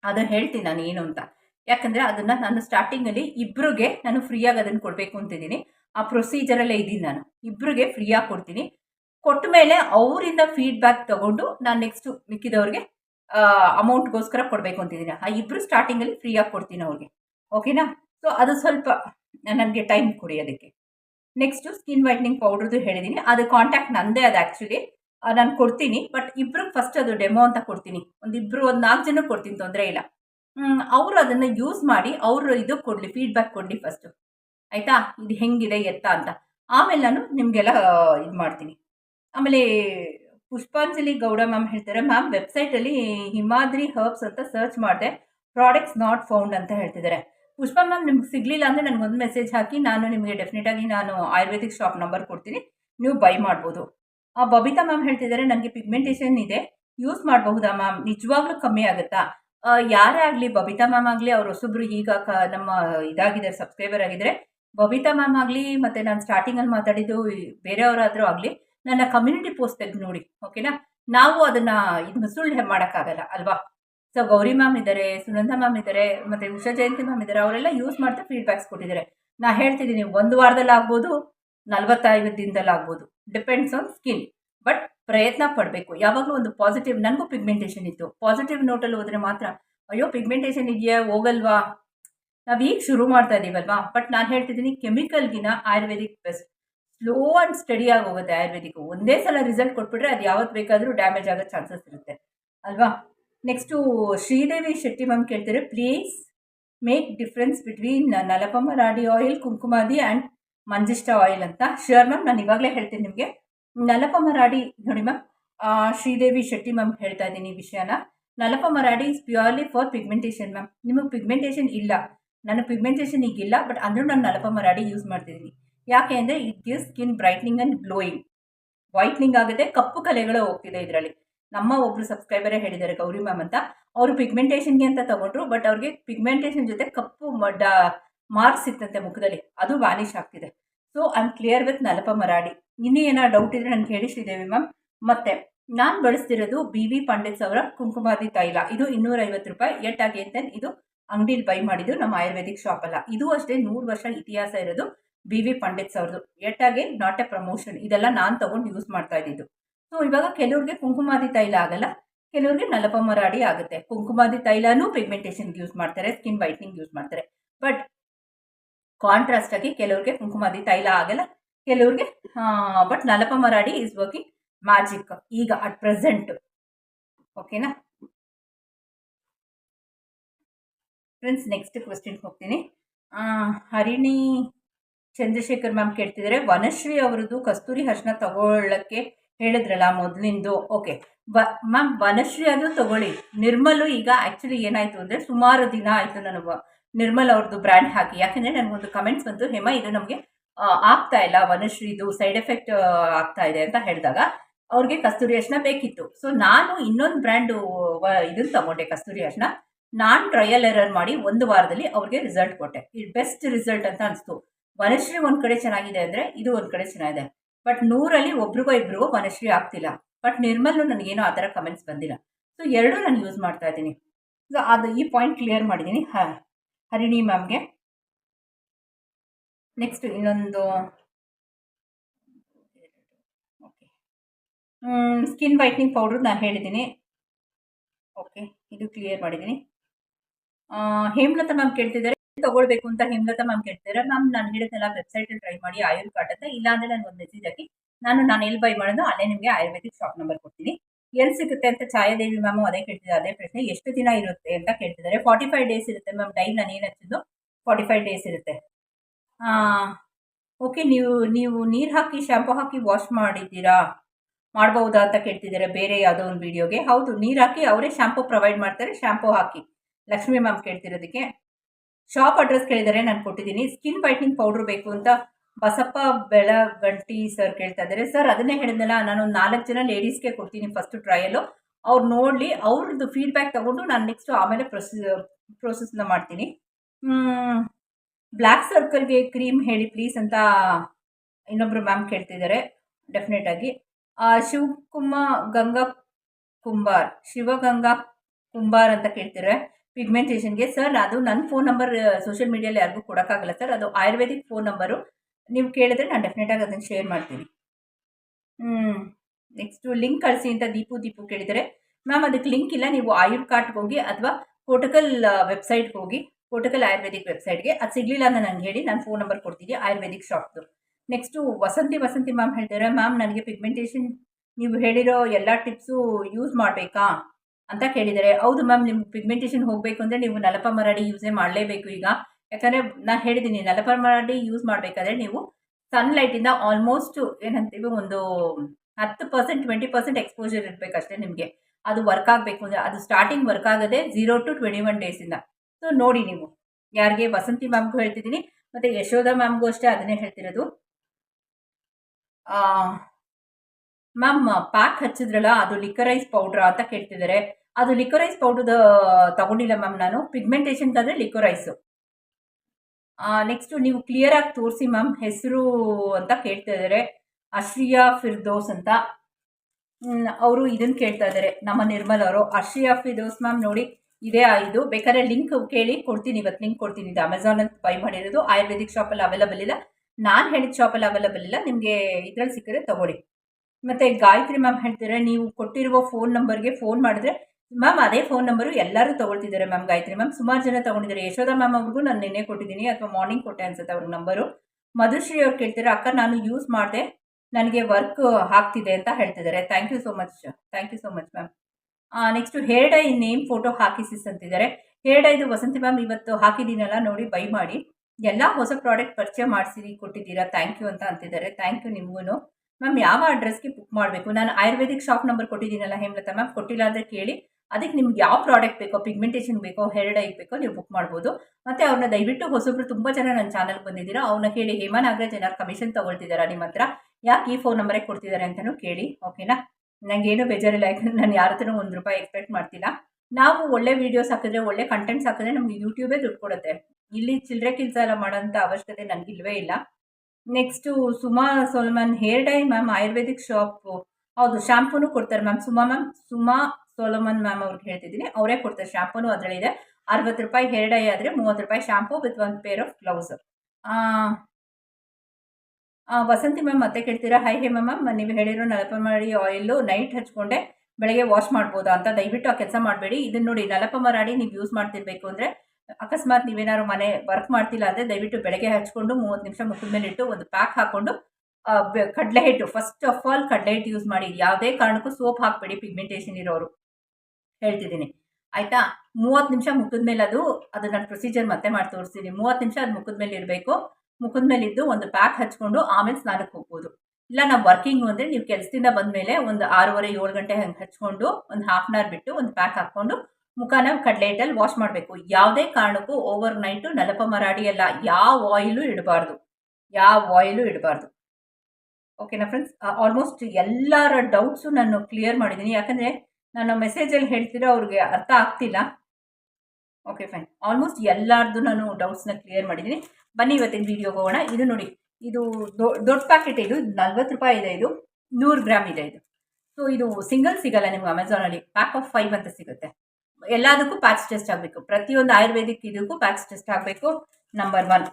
[SPEAKER 1] ಅದು ಹೇಳ್ತೀನಿ ನಾನು ಏನು ಅಂತ. ಯಾಕಂದರೆ ಅದನ್ನು ನಾನು ಸ್ಟಾರ್ಟಿಂಗಲ್ಲಿ ಇಬ್ಬರಿಗೆ ನಾನು ಫ್ರೀಯಾಗಿ ಅದನ್ನು ಕೊಡಬೇಕು ಅಂತಿದ್ದೀನಿ. ಆ ಪ್ರೊಸೀಜರಲ್ಲೇ ಇದ್ದೀನಿ ನಾನು. ಇಬ್ಬರಿಗೆ ಫ್ರೀಯಾಗಿ ಕೊಡ್ತೀನಿ. ಕೊಟ್ಟ ಮೇಲೆ ಅವರಿಂದ ಫೀಡ್ಬ್ಯಾಕ್ ತಗೊಂಡು ನಾನು ನೆಕ್ಸ್ಟು ಮಿಕ್ಕಿದವ್ರಿಗೆ ಅಮೌಂಟ್ಗೋಸ್ಕರ ಕೊಡಬೇಕು ಅಂತಿದ್ದೀನಿ. ಆ ಇಬ್ಬರು ಸ್ಟಾರ್ಟಿಂಗಲ್ಲಿ ಫ್ರೀಯಾಗಿ ಕೊಡ್ತೀನಿ ಅವ್ರಿಗೆ. ಓಕೆನಾ ಸೊ ಅದು ಸ್ವಲ್ಪ ನನಗೆ ಟೈಮ್ ಕೊಡಿ ಅದಕ್ಕೆ. ನೆಕ್ಸ್ಟು ಸ್ಕಿನ್ ವೈಟ್ನಿಂಗ್ ಪೌಡ್ರದ್ದು ಹೇಳಿದ್ದೀನಿ ಅದು ಕಾಂಟ್ಯಾಕ್ಟ್ ನಂದೇ ಅದು ಆ್ಯಕ್ಚುಲಿ ನಾನು ಕೊಡ್ತೀನಿ ಬಟ್ ಇಬ್ರಿಗೆ ಫಸ್ಟ್ ಅದು ಡೆಮೋ ಅಂತ ಕೊಡ್ತೀನಿ. ಒಂದು ಇಬ್ಬರು ಒಂದು ನಾಲ್ಕು ಜನಕ್ಕೆ ಕೊಡ್ತೀನಿ ತೊಂದರೆ ಇಲ್ಲ. ಅವರು ಅದನ್ನು ಯೂಸ್ ಮಾಡಿ ಅವರು ಇದು ಕೊಡಲಿ ಫೀಡ್ಬ್ಯಾಕ್ ಕೊಡಲಿ ಫಸ್ಟು ಆಯಿತಾ? ಇದು ಹೆಂಗಿದೆ, ಎತ್ತ ಅಂತ. ಆಮೇಲೆ ನಾನು ನಿಮಗೆಲ್ಲ ಇದು ಮಾಡ್ತೀನಿ. ಆಮೇಲೆ ಪುಷ್ಪಾಂಜಲಿ ಗೌಡ ಮ್ಯಾಮ್ ಹೇಳ್ತಾರೆ, ಮ್ಯಾಮ್ ವೆಬ್ಸೈಟಲ್ಲಿ ಹಿಮಾದ್ರಿ ಹರ್ಬ್ಸ್ ಅಂತ ಸರ್ಚ್ ಮಾಡಿದೆ. ಪ್ರಾಡಕ್ಟ್ಸ್ ನಾಟ್ ಫೌಂಡ್ ಅಂತ ಹೇಳ್ತಿದ್ದಾರೆ. ಪುಷ್ಪ ಮ್ಯಾಮ್, ನಿಮ್ಗೆ ಸಿಗಲಿಲ್ಲ ಅಂದರೆ ನನಗೊಂದು ಮೆಸೇಜ್ ಹಾಕಿ, ನಾನು ನಿಮಗೆ ಡೆಫಿನೆಟಾಗಿ ನಾನು ಆಯುರ್ವೇದಿಕ್ ಶಾಪ್ ನಂಬರ್ ಕೊಡ್ತೀನಿ. ನೀವು ಬೈ ಮಾಡ್ಬೋದು. ಬಬಿತಾ ಮ್ಯಾಮ್ ಹೇಳ್ತಿದ್ದಾರೆ ನನಗೆ ಪಿಗ್ಮೆಂಟೇಷನ್ ಇದೆ ಯೂಸ್ ಮಾಡಬಹುದಾ ಮ್ಯಾಮ್? ನಿಜವಾಗ್ಲೂ ಕಮ್ಮಿ ಆಗುತ್ತಾ? ಯಾರೇ ಆಗಲಿ ಬಬಿತಾ ಮ್ಯಾಮ್ ಆಗಲಿ, ಅವ್ರ ಹೊಸಬ್ರು ಈಗ ನಮ್ಮ ಇದಾಗಿದ್ದಾರೆ ಸಬ್ಸ್ಕ್ರೈಬರ್ ಆಗಿದ್ದಾರೆ. ಬಬಿತಾ ಮ್ಯಾಮ್ ಆಗಲಿ, ಮತ್ತು ನಾನು ಸ್ಟಾರ್ಟಿಂಗಲ್ಲಿ ಮಾತಾಡಿದ್ದು ಬೇರೆಯವರಾದರೂ ಆಗಲಿ, ನನ್ನ ಕಮ್ಯುನಿಟಿ ಪೋಸ್ಟ್ ತೆಗೆದು ನೋಡಿ ಓಕೆನಾ ನಾವು ಅದನ್ನು ಇದು ಸುಳ್ಳು ಮಾಡೋಕ್ಕಾಗಲ್ಲ, ಅಲ್ವಾ? ಸೊ ಗೌರಿ ಮ್ಯಾಮ್ ಇದ್ದಾರೆ, ಸುನಂದ ಮ್ಯಾಮ್ ಇದ್ದಾರೆ, ಮತ್ತು ಉಷಾ ಜಯಂತಿ ಮ್ಯಾಮ್ ಇದ್ದಾರೆ, ಅವರೆಲ್ಲ ಯೂಸ್ ಮಾಡ್ತಾ ಫೀಡ್ಬ್ಯಾಕ್ಸ್ ಕೊಟ್ಟಿದ್ದಾರೆ. ನಾ ಹೇಳ್ತಿದ್ದೀನಿ, ಒಂದು ವಾರದಲ್ಲಿ ಆಗ್ಬೋದು, ನಲ್ವತ್ತೈದು ದಿನದಲ್ಲಿ ಆಗ್ಬೋದು. ಡಿಪೆಂಡ್ಸ್ ಆನ್ ಸ್ಕಿನ್ ಬಟ್ ಪ್ರಯತ್ನ ಪಡಬೇಕು. ಯಾವಾಗಲೂ ಒಂದು ಪಾಸಿಟಿವ್ ನನಗೂ ಪಿಗ್ಮೆಂಟೇಷನ್ ಇತ್ತು. ಪಾಸಿಟಿವ್ ನೋಟಲ್ಲಿ ಹೋದರೆ ಮಾತ್ರ, ಅಯ್ಯೋ ಪಿಗ್ಮೆಂಟೇಷನ್ ಇದೆಯಾ? ಹೋಗಲ್ವಾ? ನಾವು ಈಗ ಶುರು ಮಾಡ್ತಾ ಇದ್ದೀವಲ್ವಾ ಬಟ್ ನಾನು ಹೇಳ್ತಿದ್ದೀನಿ ಕೆಮಿಕಲ್ಗಿನ ಆಯುರ್ವೇದಿಕ್ ಬೆಸ್ಟ್ ಸ್ಲೋ ಆ್ಯಂಡ್ ಸ್ಟಡಿಯಾಗಿ ಹೋಗುತ್ತೆ ಆಯುರ್ವೇದಿಕ್. ಒಂದೇ ಸಲ ರಿಸಲ್ಟ್ ಕೊಟ್ಬಿಟ್ರೆ ಅದು ಯಾವತ್ತು ಬೇಕಾದರೂ ಡ್ಯಾಮೇಜ್ ಆಗೋ ಚಾನ್ಸಸ್ ಇರುತ್ತೆ. ಅಲ್ವಾ? ನೆಕ್ಸ್ಟು ಶ್ರೀದೇವಿ ಶೆಟ್ಟಿ ಮ್ಯಾಮ್ ಕೇಳ್ತಾರೆ please make difference between Nalpamaradi oil Kumkumadi and Manjishta oil ಅಂತ. ಶ್ಯೂರ್ ಮ್ಯಾಮ್ ನಾನು ಇವಾಗಲೇ ಹೇಳ್ತೀನಿ ನಿಮಗೆ. ನಲಪ ಮರಾಡಿ ನೋಡಿ ಮ್ಯಾಮ್ ಶ್ರೀದೇವಿ ಶೆಟ್ಟಿ ಮ್ಯಾಮ್ ಹೇಳ್ತಾ ಇದ್ದೀನಿ ಈ ವಿಷಯನ. Nalpamaradi is purely for pigmentation ma'am ನಿಮಗೆ ಪಿಗ್ಮೆಂಟೇಷನ್ ಇಲ್ಲ. ನನ್ನ ಪಿಗ್ಮೆಂಟೇಷನ್ ಈಗಿಲ್ಲ ಬಟ್ ಅಂದರೂ ನಾನು ನಲಪ ಮರಾಡಿ ಯೂಸ್ ಮಾಡ್ತಿದ್ದೀನಿ. ಯಾಕೆ ಅಂದರೆ it gives skin brightening and glowing whitening ಆಗುತ್ತೆ, ಕಪ್ಪು ಕಲೆಗಳು ಹೋಗ್ತಿದೆ ಇದರಲ್ಲಿ. ನಮ್ಮ ಒಬ್ರು ಸಬ್ಸ್ಕ್ರೈಬರೇ ಹೇಳಿದ್ದಾರೆ ಗೌರಿ ಮ್ಯಾಮ್ ಅಂತ. ಅವರು ಪಿಗ್ಮೆಂಟೇಷನ್ಗೆ ಅಂತ ತಗೊಂಡ್ರು ಬಟ್ ಅವ್ರಿಗೆ ಪಿಗ್ಮೆಂಟೇಷನ್ ಜೊತೆ ಕಪ್ಪು ಮಾರ್ಕ್ಸ್ ಇತ್ತಂತೆ ಮುಖದಲ್ಲಿ. ಅದು ವ್ಯಾನಿಷ್ ಆಗ್ತಿದೆ. So I am clear with Nalpamaradi ಇನ್ನೂ ಏನೋ ಡೌಟ್ ಇದ್ರೆ ನನಗೆ ಹೇಳಿ ಶ್ರೀದೇವಿ ಮ್ಯಾಮ್ ಮತ್ತೆ, ನಾನು ಬಳಸ್ತಿರೋದು ಬಿ ವಿ ಪಂಡಿತ್ಸ್ ಅವರ ಕುಂಕುಮಾದಿ ತೈಲ. ಇದು ಇನ್ನೂರೈವತ್ತು ರೂಪಾಯಿ. ಎಟ್ ಅಗೇನ್ ಇದು ಅಂಗಡಿಲಿ ಬೈ ಮಾಡಿದ್ದು ನಮ್ಮ ಆಯುರ್ವೇದಿಕ್ ಶಾಪ್ ಅಲ್ಲ. ಇದು ಅಷ್ಟೇ ನೂರು ವರ್ಷ ಇತಿಹಾಸ ಇರೋದು ಬಿ ವಿ ಪಂಡಿತ್ಸ್ ಅವ್ರದ್ದು at again not a promotion ಇದೆಲ್ಲ ನಾನು ತಗೊಂಡು ಯೂಸ್ ಮಾಡ್ತಾ ಇದ್ದಿದ್ದು. ಸೊ ಇವಾಗ ಕೆಲವ್ರಿಗೆ ಕುಂಕುಮಾದಿ ತೈಲ ಆಗಲ್ಲ. ಕೆಲವ್ರಿಗೆ ನಲಪ ಮರಾಡಿ ಆಗುತ್ತೆ. ಕುಂಕುಮಾದಿ ತೈಲನೂ ಪಿಗ್ಮೆಂಟೇಷನ್ಗೆ ಯೂಸ್ ಮಾಡ್ತಾರೆ ಸ್ಕಿನ್ ವೈಟ್ನಿಂಗ್ ಯೂಸ್ ಮಾಡ್ತಾರೆ. ಬಟ್ ಕಾಂಟ್ರಾಸ್ಟ್ ಆಗಿ ಕೆಲವ್ರಿಗೆ ಕುಂಕುಮಾದಿ ತೈಲ ಆಗಲ್ಲ ಕೆಲವ್ರಿಗೆ but Nalpamaradi is working magic ಈಗ ಅಟ್ ಪ್ರೆಸೆಂಟ್ ಓಕೆನಾ ಫ್ರೆಂಡ್ಸ್ ನೆಕ್ಸ್ಟ್ ಕ್ವಶನ್ಗೆ ಹೋಗ್ತೀನಿ. ಹರಿಣಿ ಚಂದ್ರಶೇಖರ್ ಮ್ಯಾಮ್ ಕೇಳ್ತಿದ್ದಾರೆ ವನಶ್ರೀ ಅವರದ್ದು ಕಸ್ತೂರಿ ಹರ್ಷನ ತಗೊಳ್ಳಕ್ಕೆ ಹೇಳಿದ್ರಲ್ಲ ಮೊದಲಿಂದು. ಓಕೆ ವ ಮ್ಯಾಮ್ ವನಶ್ರೀ ಅದು ತಗೊಳ್ಳಿ. ನಿರ್ಮಲು ಈಗ ಆ್ಯಕ್ಚುಲಿ ಏನಾಯಿತು ಅಂದರೆ ಸುಮಾರು ದಿನ ಆಯಿತು ನಾನು ನಿರ್ಮಲ್ ಅವ್ರದ್ದು ಬ್ರ್ಯಾಂಡ್ ಹಾಕಿ. ಯಾಕೆಂದರೆ ನನಗೊಂದು ಕಮೆಂಟ್ಸ್ ಬಂತು, ಹೇಮ, ಇದು ನಮಗೆ ಆಗ್ತಾ ಇಲ್ಲ, ವನಶ್ರೀದು ಸೈಡ್ ಎಫೆಕ್ಟ್ ಆಗ್ತಾ ಇದೆ ಅಂತ ಹೇಳಿದಾಗ ಅವ್ರಿಗೆ ಕಸ್ತೂರಿ ಅರ್ಶನ ಬೇಕಿತ್ತು. ಸೊ ನಾನು ಇನ್ನೊಂದು ಬ್ರ್ಯಾಂಡು ಇದನ್ನು ತಗೊಂಡೆ, ಕಸ್ತೂರಿ ಅರ್ಶನ. ನಾನು ಟ್ರಯಲ್ ಎರರ್ ಮಾಡಿ ಒಂದು ವಾರದಲ್ಲಿ ಅವ್ರಿಗೆ ರಿಸಲ್ಟ್ ಕೊಟ್ಟೆ. ಇದು ಬೆಸ್ಟ್ ರಿಸಲ್ಟ್ ಅಂತ ಅನಿಸ್ತು. ವನಶ್ರೀ ಒಂದು ಕಡೆ ಚೆನ್ನಾಗಿದೆ ಅಂದರೆ ಇದು ಒಂದು ಕಡೆ ಚೆನ್ನಾಗಿದೆ. ಬಟ್ ನೂರಲ್ಲಿ ಒಬ್ರಿಗೋ ಇಬ್ರಿಗೋ ವನಶ್ರೀ ಆಗ್ತಿಲ್ಲ. ಬಟ್ ನಿರ್ಮಲ್ಲು ನನಗೇನೋ ಆ ಥರ ಕಮೆಂಟ್ಸ್ ಬಂದಿಲ್ಲ. ಸೊ ಎರಡೂ ನಾನು ಯೂಸ್ ಮಾಡ್ತಾ ಇದ್ದೀನಿ. ಸೊ ಅದು ಈ ಪಾಯಿಂಟ್ ಕ್ಲಿಯರ್ ಮಾಡಿದ್ದೀನಿ ಹ. ಹರಿಣಿ ಮ್ಯಾಮ್ಗೆ. ನೆಕ್ಸ್ಟ್ ಇನ್ನೊಂದು. ಓಕೆ ಸ್ಕಿನ್ ವೈಟ್ನಿಂಗ್ ಪೌಡ್ರ್ ನಾನು ಹೇಳಿದ್ದೀನಿ ಓಕೆ ಇದು ಕ್ಲಿಯರ್ ಮಾಡಿದ್ದೀನಿ ಹೇಮಲತಾ ಮ್ಯಾಮ್ ಕೇಳ್ತಿದ್ದಾರೆ. ತಗೊಳ್ಬೇಕು ಅಂತ ಹೇಮಲತಾ ಮ್ಯಾಮ್ ಕೇಳ್ತಿದ್ದಾರೆ. ಮ್ಯಾಮ್, ನಾನು ಹೇಳಿದ್ನೆಲ್ಲ ವೆಬ್ಸೈಟಲ್ಲಿ ಟ್ರೈ ಮಾಡಿ ಆಯುರ್ ಕಾರ್ಟ್ ಅಂತ. ಇಲ್ಲ ಅಂದರೆ ನನಗೆ ಒಂದು ಮೆಸೇಜ್ ಹಾಕಿ, ನಾನು ನಾನು ಎಲ್ಲಿ ಬೈ ಮಾಡೋದು, ಅಲ್ಲೇ ನಿಮಗೆ ಆಯುರ್ವೇದಿಕ್ ಶಾಪ್ ನಂಬರ್ ಕೊಡ್ತೀನಿ. ಎಲ್ಲಿ ಸಿಗುತ್ತೆ ಅಂತ ಛಾಯಾದೇವಿ ಮ್ಯಾಮು ಅದೇ ಕೇಳ್ತಿದ್ದಾರೆ. ಅದೇ ಪ್ರಶ್ನೆ, ಎಷ್ಟು ದಿನ ಇರುತ್ತೆ ಅಂತ ಕೇಳ್ತಿದ್ದಾರೆ. ಫಾರ್ಟಿ ಫೈವ್ ಡೇಸ್ ಇರುತ್ತೆ ಮ್ಯಾಮ್ ಡೈಲಿ ನಾನು ಏನು ಹಚ್ಚಿದ್ದು ಫಾರ್ಟಿ ಫೈವ್ ಡೇಸ್ ಇರುತ್ತೆ ಓಕೆ ನೀವು ನೀವು ನೀರು ಹಾಕಿ ಶಾಂಪು ಹಾಕಿ ವಾಶ್ ಮಾಡಿದ್ದೀರಾ? ಮಾಡ್ಬೋದಾ ಅಂತ ಕೇಳ್ತಿದ್ದಾರೆ ಬೇರೆ ಯಾವುದೋ ಒಂದು ವಿಡಿಯೋಗೆ ಹೌದು, ನೀರು ಹಾಕಿ ಅವರೇ ಶ್ಯಾಂಪು ಪ್ರೊವೈಡ್ ಮಾಡ್ತಾರೆ ಶ್ಯಾಂಪು ಹಾಕಿ. ಲಕ್ಷ್ಮಿ ಮ್ಯಾಮ್ ಕೇಳ್ತಿರೋದಕ್ಕೆ. ಶಾಪ್ ಅಡ್ರೆಸ್ ಕೇಳಿದರೆ ನಾನು ಕೊಟ್ಟಿದ್ದೀನಿ. ಸ್ಕಿನ್ ವೈಟ್ನಿಂಗ್ ಪೌಡ್ರ್ ಬೇಕು ಅಂತ ಬಸಪ್ಪ ಬೆಳಗಂಟಿ ಸರ್ ಕೇಳ್ತಾ ಇದ್ದಾರೆ. ಸರ್ ಅದನ್ನೇ ಹೇಳಿದ್ನಲ್ಲ ನಾನು ನಾಲ್ಕು ಜನ ಲೇಡೀಸ್ಗೆ ಕೊಡ್ತೀನಿ ಫಸ್ಟ್ ಟ್ರಯಲು ಅವ್ರು ನೋಡಲಿ ಅವ್ರದ್ದು ಫೀಡ್ಬ್ಯಾಕ್ ತಗೊಂಡು ನಾನು ನೆಕ್ಸ್ಟು ಆಮೇಲೆ ಪ್ರೊಸೀ ಪ್ರೊಸೆಸ್ನ ಮಾಡ್ತೀನಿ. ಬ್ಲ್ಯಾಕ್ ಸರ್ಕಲ್ಗೆ ಕ್ರೀಮ್ ಹೇಳಿ ಪ್ಲೀಸ್ ಅಂತ ಇನ್ನೊಬ್ಬರು ಮ್ಯಾಮ್ ಕೇಳ್ತಿದ್ದಾರೆ ಡೆಫಿನೆಟ್ ಆಗಿ. ಆ, ಶಿವಕುಮ ಗಂಗಾ ಕುಂಬಾರ್ ಶಿವಗಂಗಾ ಕುಂಬಾರ್ ಅಂತ ಕೇಳ್ತಿದ್ದಾರೆ ಪಿಗ್ಮೆಂಟೇಷನ್ಗೆ ಸರ್ ಅದು ನನ್ನ ಫೋನ್ ನಂಬರ್ ಸೋಷಿಯಲ್ ಮೀಡಿಯಲ್ಲಿ ಯಾರಿಗೂ ಕೊಡೋಕ್ಕಾಗಲ್ಲ. ಸರ್ ಅದು ಆಯುರ್ವೇದಿಕ್ ಫೋನ್ ನಂಬರು ನೀವು ಕೇಳಿದ್ರೆ ನಾನು ಡೆಫಿನೆಟಾಗಿ ಅದನ್ನು ಶೇರ್ ಮಾಡ್ತೀನಿ. ಹ್ಞೂ ನೆಕ್ಸ್ಟು ಲಿಂಕ್ ಕಳಿಸಿ ಅಂತ ದೀಪು ದೀಪು ಕೇಳಿದರೆ. ಮ್ಯಾಮ್ ಅದಕ್ಕೆ ಲಿಂಕ್ ಇಲ್ಲ, ನೀವು ಆಯುರ್ ಕಾರ್ಟ್ಗೆ ಹೋಗಿ ಅಥವಾ ಕೋಟಕಲ್ ವೆಬ್ಸೈಟ್ಗೆ ಹೋಗಿ ಕೋಟಕಲ್ ಆಯುರ್ವೇದಿಕ್ ವೆಬ್ಸೈಟ್ಗೆ ಅದು ಸಿಗಲಿಲ್ಲ ಅಂತ ನನಗೆ ಹೇಳಿ, ನಾನು ಫೋನ್ ನಂಬರ್ ಕೊಡ್ತೀನಿ ಆಯುರ್ವೇದಿಕ್ ಶಾಪ್ದು ನೆಕ್ಸ್ಟು ವಸಂತಿ ವಸಂತಿ ಮ್ಯಾಮ್ ಹೇಳ್ತಾರೆ ಮ್ಯಾಮ್ ನನಗೆ ಪಿಗ್ಮೆಂಟೇಷನ್ ನೀವು ಹೇಳಿರೋ ಎಲ್ಲ ಟಿಪ್ಸು ಯೂಸ್ ಮಾಡಬೇಕಾ? ಅಂತ ಕೇಳಿದ್ದಾರೆ ಹೌದು ಮ್ಯಾಮ್ ನಿಮ್ಗೆ ಪಿಗ್ಮೆಂಟೇಷನ್ ಹೋಗಬೇಕು ಅಂದರೆ ನೀವು ನಲಪ ಮರಾಡಿ ಯೂಸೇ ಮಾಡಲೇಬೇಕು ಈಗ. ಯಾಕಂದರೆ ನಾನು ಹೇಳಿದ್ದೀನಿ ನಲಪ ಮಾಡಿ ಯೂಸ್ ಮಾಡಬೇಕಾದ್ರೆ ನೀವು ಸನ್ಲೈಟಿಂದ ಆಲ್ಮೋಸ್ಟ್ ಏನಂತೀವಿ, ಒಂದು ಹತ್ತು ಪರ್ಸೆಂಟ್ ಟ್ವೆಂಟಿ ಪರ್ಸೆಂಟ್ ಎಕ್ಸ್ಪೋಜರ್ ಇರಬೇಕಷ್ಟೇ ನಿಮಗೆ. ಅದು ವರ್ಕ್ ಆಗಬೇಕು ಅಂದರೆ, ಅದು ಸ್ಟಾರ್ಟಿಂಗ್ ವರ್ಕ್ ಆಗೋದೇ ಝೀರೋ ಟು ಟ್ವೆಂಟಿ ಒನ್ ಡೇಸಿಂದ ಸೊ ನೋಡಿ ನೀವು. ಯಾರಿಗೆ ವಸಂತಿ ಮ್ಯಾಮ್ಗೂ ಹೇಳ್ತಿದ್ದೀನಿ ಮತ್ತು ಯಶೋಧ ಮ್ಯಾಮ್ಗೂ ಅಷ್ಟೇ ಅದನ್ನೇ ಹೇಳ್ತಿರೋದು. ಮ್ಯಾಮ್ ಪ್ಯಾಕ್ ಹಚ್ಚಿದ್ರಲ್ಲ, ಅದು ಲಿಕರೈಸ್ ಪೌಡ್ರಾ ಅಂತ ಕೇಳ್ತಿದ್ದಾರೆ. ಅದು ಲಿಕರೈಸ್ ಪೌಡ್ರದ ತಗೊಂಡಿಲ್ಲ ಮ್ಯಾಮ್ ನಾನು. ಪಿಗ್ಮೆಂಟೇಷನ್ಗಾದರೆ ಲಿಕರೈಸು ನೆಕ್ಸ್ಟು ನೀವು ಕ್ಲಿಯರಾಗಿ ತೋರಿಸಿ ಮ್ಯಾಮ್ ಹೆಸರು ಅಂತ ಕೇಳ್ತಾ ಇದ್ದಾರೆ ಅಶ್ರಿಯಾ ಫಿರ್ದೋಸ್ ಅಂತ. ಅವರು ಇದನ್ನು ಕೇಳ್ತಾ ಇದ್ದಾರೆ ನಮ್ಮ ನಿರ್ಮಲ್ ಅವರು. ಅಶ್ರಿಯಾ ಫಿರ್ದೋಸ್ ಮ್ಯಾಮ್ ನೋಡಿ, ಇದೇ ಇದು. ಬೇಕಾದ್ರೆ ಲಿಂಕ್ ಕೇಳಿ, ಕೊಡ್ತೀನಿ ಇವತ್ತು ಲಿಂಕ್ ಕೊಡ್ತೀನಿ. ಇದು ಅಮೆಝಾನಲ್ಲಿ ಬೈ ಮಾಡಿರೋದು. ಆಯುರ್ವೇದಿಕ್ ಶಾಪಲ್ಲಿ ಅವೈಲಬಲ್ ಇಲ್ಲ. ನಾನು ಹೇಳಿದ ಶಾಪಲ್ಲಿ ಅವೈಲಬಲ್ ಇಲ್ಲ. ನಿಮಗೆ ಇದರಲ್ಲಿ ಸಿಕ್ಕರೆ ತಗೊಳ್ಳಿ. ಮತ್ತು ಗಾಯತ್ರಿ ಮ್ಯಾಮ್ ಹೇಳ್ತಾರೆ ನೀವು ಕೊಟ್ಟಿರುವ ಫೋನ್ ನಂಬರ್ಗೆ ಫೋನ್ ಮಾಡಿದ್ರೆ ಮ್ಯಾಮ್ ಅದೇ ಫೋನ್ ನಂಬರು ಎಲ್ಲರೂ ತೊಗೊಳ್ತಿದ್ದಾರೆ ಮ್ಯಾಮ್ ಗಾಯತ್ರಿ ಮ್ಯಾಮ್ ಸುಮಾರು ಜನ ತೊಗೊಂಡಿದ್ದಾರೆ. ಯಶೋಧ ಮ್ಯಾಮ್ ಅವ್ರಿಗೂ ನಾನು ನಿನ್ನೆ ಕೊಟ್ಟಿದ್ದೀನಿ, ಅಥವಾ ಮಾರ್ನಿಂಗ್ ಕೊಟ್ಟೆ ಅನ್ಸುತ್ತೆ ಅವ್ರ ನಂಬರು ಮಧುಶ್ರೀ ಅವ್ರು ಕೇಳ್ತಾರೆ, ಅಕ್ಕ, ನಾನು ಯೂಸ್ ಮಾಡಿದೆ. ನನಗೆ ವರ್ಕ್ ಆಗ್ತಿದೆ ಅಂತ ಹೇಳ್ತಿದ್ದಾರೆ. Thank you so much thank you so much ma'am next hair dye name photo hockey sis ಅಂತಿದ್ದಾರೆ. ಹೇರ್ ಡೈದು ವಸಂತಿ ಮ್ಯಾಮ್ ಇವತ್ತು ಹಾಕಿದ್ದೀನಲ್ಲ, ನೋಡಿ ಬೈ ಮಾಡಿ. ಎಲ್ಲ ಹೊಸ ಪ್ರಾಡಕ್ಟ್ ಪರಿಚಯ ಮಾಡಿಸಿ ಕೊಟ್ಟಿದ್ದೀರಾ ಥ್ಯಾಂಕ್ ಯು ಅಂತ ಅಂತಿದ್ದಾರೆ. ಥ್ಯಾಂಕ್ ಯು ನಿಮಗೂ ಮ್ಯಾಮ್ ಯಾವ ಅಡ್ರೆಸ್ಗೆ ಬುಕ್ ಮಾಡಬೇಕು? ನಾನು ಆಯುರ್ವೇದಿಕ್ ಶಾಪ್ ನಂಬರ್ ಕೊಟ್ಟಿದ್ದೀನಲ್ಲ ಹೇಮಲತಾ ಮ್ಯಾಮ್ ಕೊಟ್ಟಿಲ್ಲ ಅಂದರೆ ಕೇಳಿ. ಅದಕ್ಕೆ ನಿಮ್ಗೆ ಯಾವ ಪ್ರಾಡಕ್ಟ್ ಬೇಕೋ ಪಿಗ್ಮೆಂಟೇಷನ್ ಬೇಕೋ ಹೇರ್ ಡೈಗೆ ಬೇಕೋ ನೀವು ಬುಕ್ ಮಾಡ್ಬೋದು. ಮತ್ತು ಅವ್ರನ್ನ ದಯವಿಟ್ಟು ಹೊಸಬ್ರು ತುಂಬ ಜನ ನನ್ನ ಚಾನಲ್ಗೆ ಬಂದಿದ್ದೀರಾ ಅವನ್ನ ಕೇಳಿ ಹೇಮಾ ನಾಗರಾಜ್ ಏನಾರು ಕಮಿಷನ್ ತೊಗೊಳ್ತಿದ್ದಾರಾ ನಿಮ್ಮ ಹತ್ರ? ಯಾಕೆ ಈ ಫೋನ್ ನಂಬರೇ ಕೊಡ್ತಿದ್ದಾರೆ ಅಂತಲೂ ಕೇಳಿ ಓಕೆನಾ ನನಗೇನು ಬೇಜಾರಿಲ್ಲ, ಯಾಕಂದರೆ ನಾನು ಯಾರ ಹತ್ರನೂ ಒಂದು ರೂಪಾಯಿ ಎಕ್ಸ್ಪೆಕ್ಟ್ ಮಾಡ್ತಿಲ್ಲ. ನಾವು ಒಳ್ಳೆ ವೀಡಿಯೋಸ್ ಹಾಕಿದ್ರೆ, ಒಳ್ಳೆ ಕಂಟೆಂಟ್ಸ್ ಹಾಕಿದ್ರೆ ನಮಗೆ ಯೂಟ್ಯೂಬೇ ದುಡ್ಡು ಕೊಡುತ್ತೆ. ಇಲ್ಲಿ ಚಿಲ್ಲರೆ ಕೆಲಸ ಎಲ್ಲ ಮಾಡೋಂಥ ಅವಶ್ಯಕತೆ ನನಗಿಲ್ವೇ ಇಲ್ಲ. Next Suma Solomon hair dye ma'am ayurvedic shop ಹೌದು ಶಾಂಪೂನು ಕೊಡ್ತಾರೆ ma'am Suma ma'am Suma Solomon ma'am ಅವ್ರಿಗೆ ಹೇಳ್ತಿದ್ದೀನಿ. ಅವರೇ ಕೊಡ್ತಾರೆ ಶಾಂಪೂನು ಅದರಲ್ಲಿದೆ ಅರವತ್ತು ರೂಪಾಯಿ ಹೇರ್ ಡೈ ಆದರೆ ಮೂವತ್ತು ರೂಪಾಯಿ ಶಾಂಪೂ ವಿತ್ ಒಂದು pair of gloves Vasanthi ma'am ಮತ್ತೆ ಕೇಳ್ತೀರಾ? ಹೈ ಹೇ ಮ್ಯಾಮ್ ನೀವು ಹೇಳಿರೋ ನಲಪ ಆಯಿಲ್ಲು ಆಯಿಲು ನೈಟ್ ಹಚ್ಕೊಂಡೆ ಬೆಳಗ್ಗೆ ವಾಶ್ ಮಾಡ್ಬೋದಾ ಅಂತ. ದಯವಿಟ್ಟು ಆ ಕೆಲಸ ಮಾಡಬೇಡಿ. ಇದನ್ನ ನೋಡಿ ನಲಪ ಮರಾಡಿ ನೀವು ಯೂಸ್ ಮಾಡ್ತಿರ್ಬೇಕು ಅಂದರೆ ಅಕಸ್ಮಾತ್ ನೀವೇನಾದ್ರು ಮನೆ ವರ್ಕ್ ಮಾಡ್ತಿಲ್ಲ ಅಂದರೆ ದಯವಿಟ್ಟು ಬೆಳಗ್ಗೆ ಹಚ್ಕೊಂಡು ಮೂವತ್ತು ನಿಮಿಷ ಮುಖದ ಮೇಲೆ ಇಟ್ಟು ಒಂದು ಪ್ಯಾಕ್ ಹಾಕ್ಕೊಂಡು ಕಡಲೆ ಹಿಟ್ಟು. ಫಸ್ಟ್ ಆಫ್ ಆಲ್ ಕಡಲೆ ಹಿಟ್ಟು ಯೂಸ್ ಮಾಡಿ. ಯಾವುದೇ ಕಾರಣಕ್ಕೂ ಸೋಪ್ ಹಾಕಬೇಡಿ ಪಿಗ್ಮೆಂಟೇಷನ್ ಇರೋರು. ಹೇಳ್ತಿದ್ದೀನಿ. ಆಯಿತಾ? ಮೂವತ್ತು ನಿಮಿಷ ಮುಖದ ಮೇಲೆ ಅದು ಅದು ನಾನು ಪ್ರೊಸೀಜರ್ ಮತ್ತೆ ಮಾಡಿ ತೋರಿಸ್ತೀನಿ. ಮೂವತ್ತು ನಿಮಿಷ ಅದು ಮುಖದ ಮೇಲೆ ಇರಬೇಕು. ಮುಖದ ಮೇಲೆ ಇದ್ದು ಒಂದು ಪ್ಯಾಕ್ ಹಚ್ಕೊಂಡು ಆಮೇಲೆ ಸ್ನಾನಕ್ಕೆ ಹೋಗ್ಬೋದು. ಇಲ್ಲ ನಾವು ವರ್ಕಿಂಗ್ ಅಂದರೆ ನೀವು ಕೆಲಸದಿಂದ ಬಂದಮೇಲೆ ಒಂದು ಆರೂವರೆ, ಏಳು ಗಂಟೆ ಹಂಗೆ ಹಚ್ಕೊಂಡು ಒಂದು ಹಾಫ್ ಆನ್ ಅವರ್ ಬಿಟ್ಟು ಒಂದು ಪ್ಯಾಕ್ ಹಾಕ್ಕೊಂಡು ಮುಖನ ಕಡಲೆ ಹಿಟ್ಟಲ್ಲಿ ವಾಶ್ ಮಾಡಬೇಕು. ಯಾವುದೇ ಕಾರಣಕ್ಕೂ ಓವರ್ ನೈಟು ನಲಪ ಮರಾಡಿ ಎಲ್ಲ ಯಾವ ಆಯಿಲು ಇಡಬಾರ್ದು. ಯಾವ ಆಯಿಲು ಇಡಬಾರ್ದು. ಓಕೆನಾ ಫ್ರೆಂಡ್ಸ್ ಆಲ್ಮೋಸ್ಟ್ ಎಲ್ಲರ ಡೌಟ್ಸು ನಾನು ಕ್ಲಿಯರ್ ಮಾಡಿದ್ದೀನಿ ಯಾಕಂದರೆ ನಾನು ಮೆಸೇಜಲ್ಲಿ ಹೇಳ್ತಿರೋ ಅವ್ರಿಗೆ ಅರ್ಥ ಆಗ್ತಿಲ್ಲ. ಓಕೆ ಫೈನ್ ಆಲ್ಮೋಸ್ಟ್ ಎಲ್ಲರದ್ದು ನಾನು ಡೌಟ್ಸ್ನ ಕ್ಲಿಯರ್ ಮಾಡಿದ್ದೀನಿ ಬನ್ನಿ ಇವತ್ತಿನ ವೀಡಿಯೋಗೆ ಹೋಗೋಣ. ಇದು ನೋಡಿ, ಇದು ದೊಡ್ಡ ಪ್ಯಾಕೆಟ್ ಇದು. ನಲ್ವತ್ತು ರೂಪಾಯಿ ಇದೆ, ಇದು ನೂರು ಗ್ರಾಮ್ ಇದೆ, ಇದು. ಸೊ ಇದು ಸಿಂಗಲ್ ಸಿಗಲ್ಲ ನಿಮ್ಗೆ ಅಮೆಝಾನಲ್ಲಿ ಪ್ಯಾಕ್ ಆಫ್ ಫೈವ್ ಅಂತ ಸಿಗುತ್ತೆ. ಎಲ್ಲದಕ್ಕೂ ಪ್ಯಾಕ್ಸ್ ಟೆಸ್ಟ್ ಆಗಬೇಕು. ಪ್ರತಿಯೊಂದು ಆಯುರ್ವೇದಿಕ್ ಇದಕ್ಕೂ ಪ್ಯಾಕ್ಸ್ ಟೆಸ್ಟ್ ಆಗಬೇಕು. ನಂಬರ್ ಒನ್